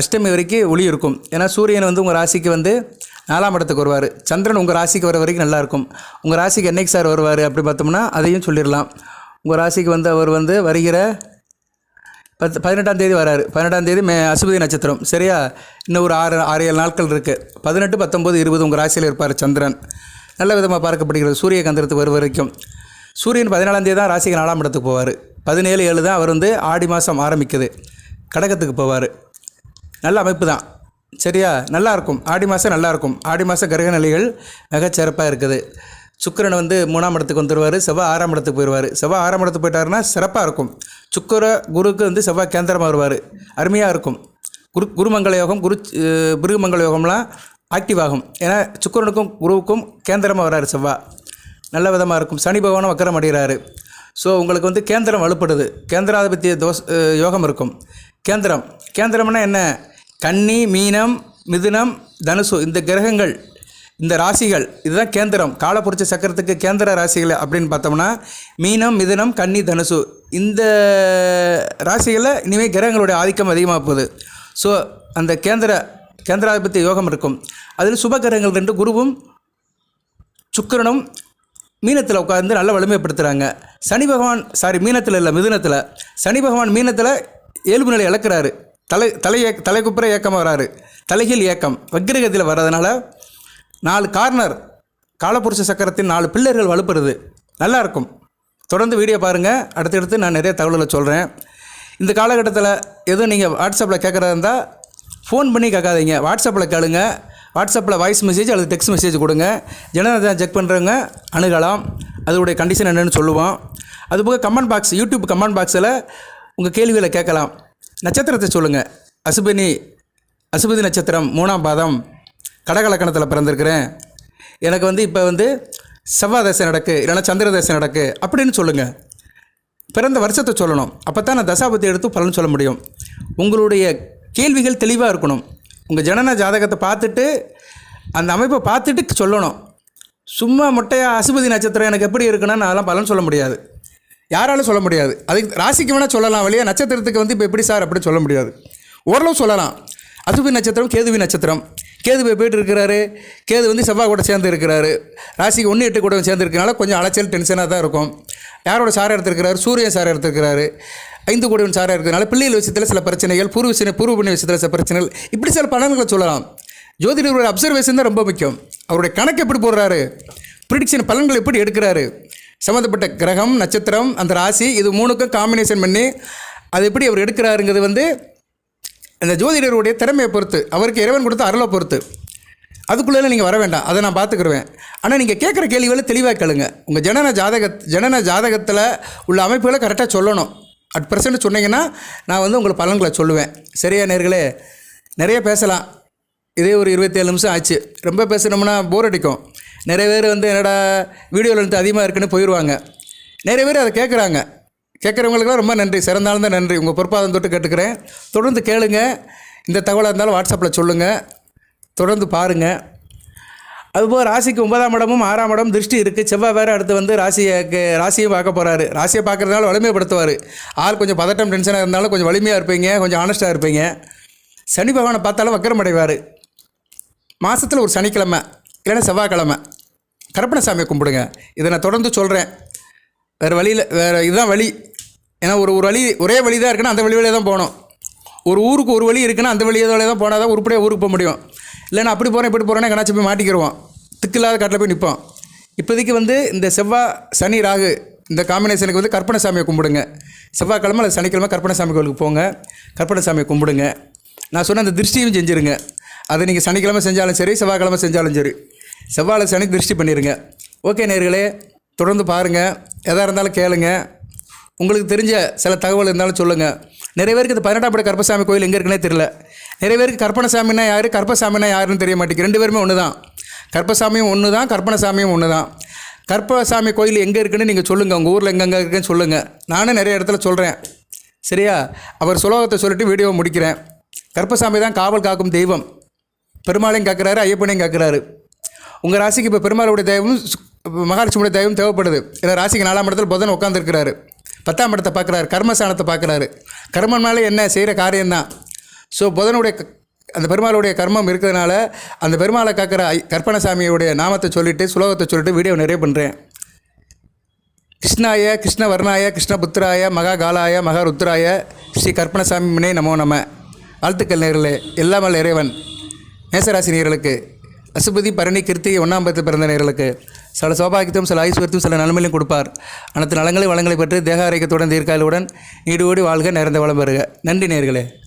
அஷ்டமி வரைக்கும் ஒளி இருக்கும். ஏன்னா சூரியன் வந்து உங்கள் ராசிக்கு வந்து நாலாம் இடத்துக்கு வருவார். சந்திரன் உங்கள் ராசிக்கு வர வரைக்கும் நல்லாயிருக்கும் உங்கள் ராசிக்கு என்னைக்கு சார் வருவார் அப்படி பார்த்தோம்னா அதையும் சொல்லிடலாம். உங்கள் ராசிக்கு வந்து அவர் வந்து வருகிற பத்து பதினெட்டாம் தேதி வராரு. பதினெட்டாம் தேதி மே அசுபதி நட்சத்திரம். சரியா? இன்னும் ஒரு ஆறு ஆறு ஏழு நாட்கள் இருக்குது பதினெட்டு பத்தொம்போது இருபது உங்கள் ராசியில் இருப்பார் சந்திரன். நல்ல விதமாக பார்க்கப்படுகிறது. சூரிய கந்திரத்துக்கு வரும் வரைக்கும். சூரியன் பதினாலாம் தேதி தான் ராசிக்கு நாலாம் இடத்துக்கு போவார். பதினேழு ஏழு தான் அவர் வந்து ஆடி மாதம் ஆரம்பிக்குது. கடகத்துக்கு போவார். நல்ல அமைப்பு தான். சரியா? நல்லாயிருக்கும் ஆடி மாதம் நல்லாயிருக்கும் ஆடி மாத கிரக நிலைகள் மிகச் சிறப்பாக இருக்குது. சுக்கிரன் வந்து மூணாம் இடத்துக்கு வந்துடுவார் செவ்வாய் ஆறாம் இடத்துக்கு போயிடுவார் செவ்வாய் ஆறாம் இடத்துக்கு போயிட்டாருன்னா சிறப்பாக இருக்கும். சுக்கிர குருக்கு வந்து செவ்வாய் கேந்திரமாக வருவார். அருமையாக இருக்கும். குரு குருமங்கள யோகம் குரு அஹ், பிருகுமங்கள யோகம்லாம் ஆக்டிவ் ஆகும். ஏன்னா சுக்கிரனுக்கும் குருவுக்கும் கேந்திரமாக வராரு செவ்வாய் நல்ல விதமாக இருக்கும். சனி பகவானும் வக்கரம் அடைகிறாரு. ஸோ உங்களுக்கு வந்து கேந்திரம் வலுப்படுது. கேந்திராதிபத்திய தோஸ் யோகம் இருக்கும். கேந்திரம். கேந்திரம்னா என்ன? கன்னி மீனம் மிதுனம் தனுசு இந்த கிரகங்கள் இந்த ராசிகள் இதுதான் கேந்திரம். காலப்புரட்சி சக்கரத்துக்கு கேந்திர ராசிகள் அப்படின்னு பார்த்தோம்னா மீனம் மிதனம் கன்னி தனுசு. இந்த ராசிகளில் இனிமேல் கிரகங்களுடைய ஆதிக்கம் அதிகமாக போகுது. ஸோ அந்த கேந்திர கேந்திராதிபத்திய யோகம் இருக்கும். அதில் சுப கிரகங்கள் ரெண்டு குருவும் சுக்கிரனும் மீனத்தில் உட்காந்து நல்ல வலிமைப்படுத்துகிறாங்க சனி பகவான் சாரி மீனத்தில் இல்லை மிதுனத்தில். சனி பகவான் மீனத்தில் இயல்பு நிலை இழக்கிறாரு. தலை தலை ஏக் தலைக்குப்புற ஏக்கம் வராரு. தலைகீழ் ஏக்கம். வக்கிரகத்தில் வர்றதுனால நாலு கார்னர் காலப்புருஷ சக்கரத்தின் நாலு பில்லர்கள் வலுப்புறது. நல்லா இருக்கும் தொடர்ந்து வீடியோ பாருங்கள் அடுத்தடுத்து நான் நிறைய தகவல்களை சொல்கிறேன் இந்த காலகட்டத்தில் எதுவும் நீங்கள் வாட்ஸ்அப்பில் கேட்குறதா இருந்தால் ஃபோன் பண்ணி கேட்காதீங்க. வாட்ஸ்அப்பில் கேளுங்க. வாட்ஸ்அப்பில் வாய்ஸ் மெசேஜ் அல்லது டெக்ஸ்ட் மெசேஜ் கொடுங்க. ஜனநாயகம் செக் பண்ணுறவங்க அணுகலாம். அதோடைய கண்டிஷன் என்னென்னு சொல்லுவோம். அதுபோக கமெண்ட் பாக்ஸ் யூடியூப் கமெண்ட் பாக்ஸில் உங்கள் கேள்விகளை கேட்கலாம். நட்சத்திரத்தை சொல்லுங்கள் அசுபினி அசுபதி நட்சத்திரம் மூணாம் பாதம். கடகலக்கணத்தில் பிறந்திருக்கிறேன். எனக்கு வந்து இப்போ வந்து செவ்வாய் தசை நடக்கு இல்லைன்னா சந்திர தசை நடக்கு அப்படின்னு சொல்லுங்கள் பிறந்த வருஷத்தை சொல்லணும். அப்போ தான் நான் தசாபத்தை எடுத்து பலன் சொல்ல முடியும். உங்களுடைய கேள்விகள் தெளிவாக இருக்கணும். உங்கள் ஜனன ஜாதகத்தை பார்த்துட்டு அந்த அமைப்பை பார்த்துட்டு சொல்லணும். சும்மா மொட்டையாக அசுபதி நட்சத்திரம் எனக்கு எப்படி இருக்குன்னு நான் அதெல்லாம் பலன் சொல்ல முடியாது. யாராலும் சொல்ல முடியாது. அதுக்கு ராசிக்கு வேணால் சொல்லலாம் வழியா நட்சத்திரத்துக்கு வந்து இப்போ எப்படி சார் அப்படின்னு சொல்ல முடியாது. ஓரளவு சொல்லலாம். அசுபதி நட்சத்திரம் கேதுவி நட்சத்திரம். கேது போய் போயிட்டு இருக்கிறாரு கேது வந்து செவ்வாய் கூட சேர்ந்து இருக்கிறாரு. ராசிக்கு ஒன்று எட்டு கூட சேர்ந்து இருக்கனால கொஞ்சம் அலைச்சல் டென்ஷனாக தான் இருக்கும். யாரோட சாரை எடுத்திருக்கிறாரு? சூரியன் சாரை எடுத்திருக்கிறாரு. ஐந்து கூட சாரை இருக்கிறதுனால பிள்ளைகள் விஷயத்தில் சில பிரச்சனைகள் பூர்வ விஷயம் பூர்வ புண்ணிய விஷயத்தில் சில பிரச்சனைகள். இப்படி சில பலன்களை சொல்லலாம். ஜோதிடருடைய அப்சர்வேஷன் தான் ரொம்ப முக்கியம். அவருடைய கணக்கு எப்படி போடுறாரு? ப்ரிடிக்ஷன் பலன்கள் எப்படி எடுக்கிறாரு? சம்மந்தப்பட்ட கிரகம் நட்சத்திரம் அந்த ராசி இது மூணுக்கும் காம்பினேஷன் பண்ணி அது எப்படி அவர் எடுக்கிறாருங்கிறது வந்து அந்த ஜோதிடருடைய திறமையை பொறுத்து அவருக்கு இறைவன் கொடுத்த அருளை பொறுத்து. அதுக்குள்ளே நீங்கள் வர வேண்டாம். அதை நான் பார்த்துக்கிடுவேன் ஆனால் நீங்கள் கேட்குற கேள்விகளை தெளிவாக கேளுங்க. உங்கள் ஜனன ஜாதக ஜனன ஜாதகத்தில் உள்ள அமைப்புகளை கரெக்டாக சொல்லணும். அட் பர்சன்ட் சொன்னீங்கன்னா நான் வந்து உங்களுக்கு பலன்களை சொல்லுவேன். சரியா நேர்களே? நிறைய பேசலாம். இதே ஒரு இருபத்தேழு நிமிஷம் ஆச்சு. ரொம்ப பேசினோம்னா போர் அடிக்கும். நிறைய பேர் வந்து என்னடா வீடியோவில் இருந்து அதிகமாக இருக்குன்னு போயிடுவாங்க நிறைய பேர் அதை கேட்குறாங்க. கேட்குறவங்களுக்குலாம் ரொம்ப நன்றி. சிறந்தாலும் தான் நன்றி. உங்கள் பொறுப்பாதம் தொட்டு கேட்டுக்கிறேன். தொடர்ந்து கேளுங்க. இந்த தகவலாக இருந்தாலும் வாட்ஸ்அப்பில் சொல்லுங்கள் தொடர்ந்து பாருங்கள் அதுபோல் ராசிக்கு ஒன்பதாம் இடமும் ஆறாம் இடம் திருஷ்டி இருக்குது செவ்வாய் வேறு அடுத்து வந்து ராசியை ராசியை பார்க்க போகிறாரு ராசியை பார்க்குறதுனால வலிமைப்படுத்துவார். ஆள் கொஞ்சம் பதட்டம் டென்ஷனாக இருந்தாலும் கொஞ்சம் வலிமையாக இருப்பீங்க. கொஞ்சம் ஆனஸ்ட்டாக இருப்பீங்க. சனி பகவானை பார்த்தாலும் வக்கரமடைவார். மாதத்தில் ஒரு சனிக்கிழமை இல்லைன்னா செவ்வாய்க்கிழமை. கருப்பணசாமியை கும்பிடுங்க. இதை நான் தொடர்ந்து சொல்கிறேன் வேறு வழியில் வேறு இதுதான் வழி. ஏன்னா ஒரு ஒரு வழி ஒரே வழி தான் இருக்குன்னா அந்த வழி வழியாக தான் போகணும். ஒரு ஊருக்கு ஒரு வழி இருக்குன்னா அந்த வழியாக தான் போனால் தான் உருப்படியாக ஊருக்கு போக முடியும். இல்லைன்னா அப்படி போகிறேன் இப்படி போகிறேன்னா கணாச்சி போய் மாட்டிக்கிடுவோம் திக்கில்லாத காட்டில் போய் நிற்போம் இப்போதைக்கு வந்து இந்த செவ்வாய் சனி ராகு இந்த காம்பினேஷனுக்கு வந்து கற்பனை சாமியை கும்பிடுங்க. செவ்வாய்க்கிழமை அல்லது சனிக்கிழமை கற்பனைசாமி கோயிலுக்கு போங்க. கற்பனை சாமியை கும்பிடுங்க. நான் சொன்ன அந்த திருஷ்டியும் செஞ்சுருங்க. அதை நீங்கள் சனிக்கிழமை செஞ்சாலும் சரி செவ்வாய்க்கிழமை செஞ்சாலும் சரி. செவ்வாழை சனி திருஷ்டி பண்ணிடுங்க ஓகே நேர்களே தொடர்ந்து பாருங்கள் எதாக இருந்தாலும் கேளுங்கள் உங்களுக்கு தெரிஞ்ச சில தகவல் இருந்தாலும் சொல்லுங்கள் நிறைய பேருக்கு இந்த பதினெட்டாம் படி கருப்பசாமி கோயில் எங்கே இருக்குன்னே தெரியல. நிறைய பேருக்கு கற்பனசாமின்னா யார்? கற்பசாமினா யாருன்னு தெரிய மாட்டேங்குது. ரெண்டு பேருமே ஒன்று தான் கற்பசாமியும் ஒன்று தான் கற்பனசாமியும் ஒன்று தான் கற்பசாமி கோயில் எங்கே இருக்குன்னு நீங்கள் சொல்லுங்கள் உங்கள் ஊரில் எங்கெங்கே இருக்குன்னு சொல்லுங்கள் நானும் நிறைய இடத்துல சொல்கிறேன் சரியா? அவர் சுலோகத்தை சொல்லிட்டு வீடியோவை முடிக்கிறேன். கற்பசாமி தான் காவல் காக்கும் தெய்வம். பெருமாளையும் காக்கிறாரு ஐயப்பனையும் காக்கிறாரு. உங்கள் ராசிக்கு இப்போ பெருமாளுடைய தெய்வம் மகாலட்சுமியுடைய தெய்வம் தேவைப்படுது. ஏன்னா ராசிக்கு நாலாம் இடத்துல புதன் உட்காந்துருக்கிறாரு பத்தாம் இடத்தை பார்க்குறாரு கர்மஸ்தானத்தை பார்க்குறாரு. கர்மம்னாலே என்ன? செய்கிற காரியம்தான். ஸோ புதனுடைய க- அந்த பெருமாளுடைய கர்மம் இருக்கிறதுனால அந்த பெருமாளை காக்கிற ஐ கற்பனசாமியுடைய நாமத்தை சொல்லிவிட்டு சுலோகத்தை சொல்லிட்டு வீடியோ நிறைய பண்ணுறேன் கிருஷ்ணாய கிருஷ்ணவர்ணாய கிருஷ்ணபுத்திராய மகா காலாய மகா ருத்ராய ஸ்ரீ கற்பனசாமி முனே நமோ நம. வாழ்த்துக்கள் நேர்களே. எல்லாமல் இறைவன். மேசராசி நேர்களுக்கு அசுபதி பரணி கிருத்திகை ஒன்றாம் பத்து பிறந்த நேர்களுக்கு சில சௌபாகியத்தையும் சில ஐஸ்வர்த்தும் சில நலமையிலும் கொடுப்பார். அனைத்து நலங்களை வளங்களை பெற்று தேக ஆரோக்கியத்துடன் தீர்க்காலுடன் நீடு ஓடி வாழ்க நிறைந்த வளம் பெறுக. நன்றி நேர்களே.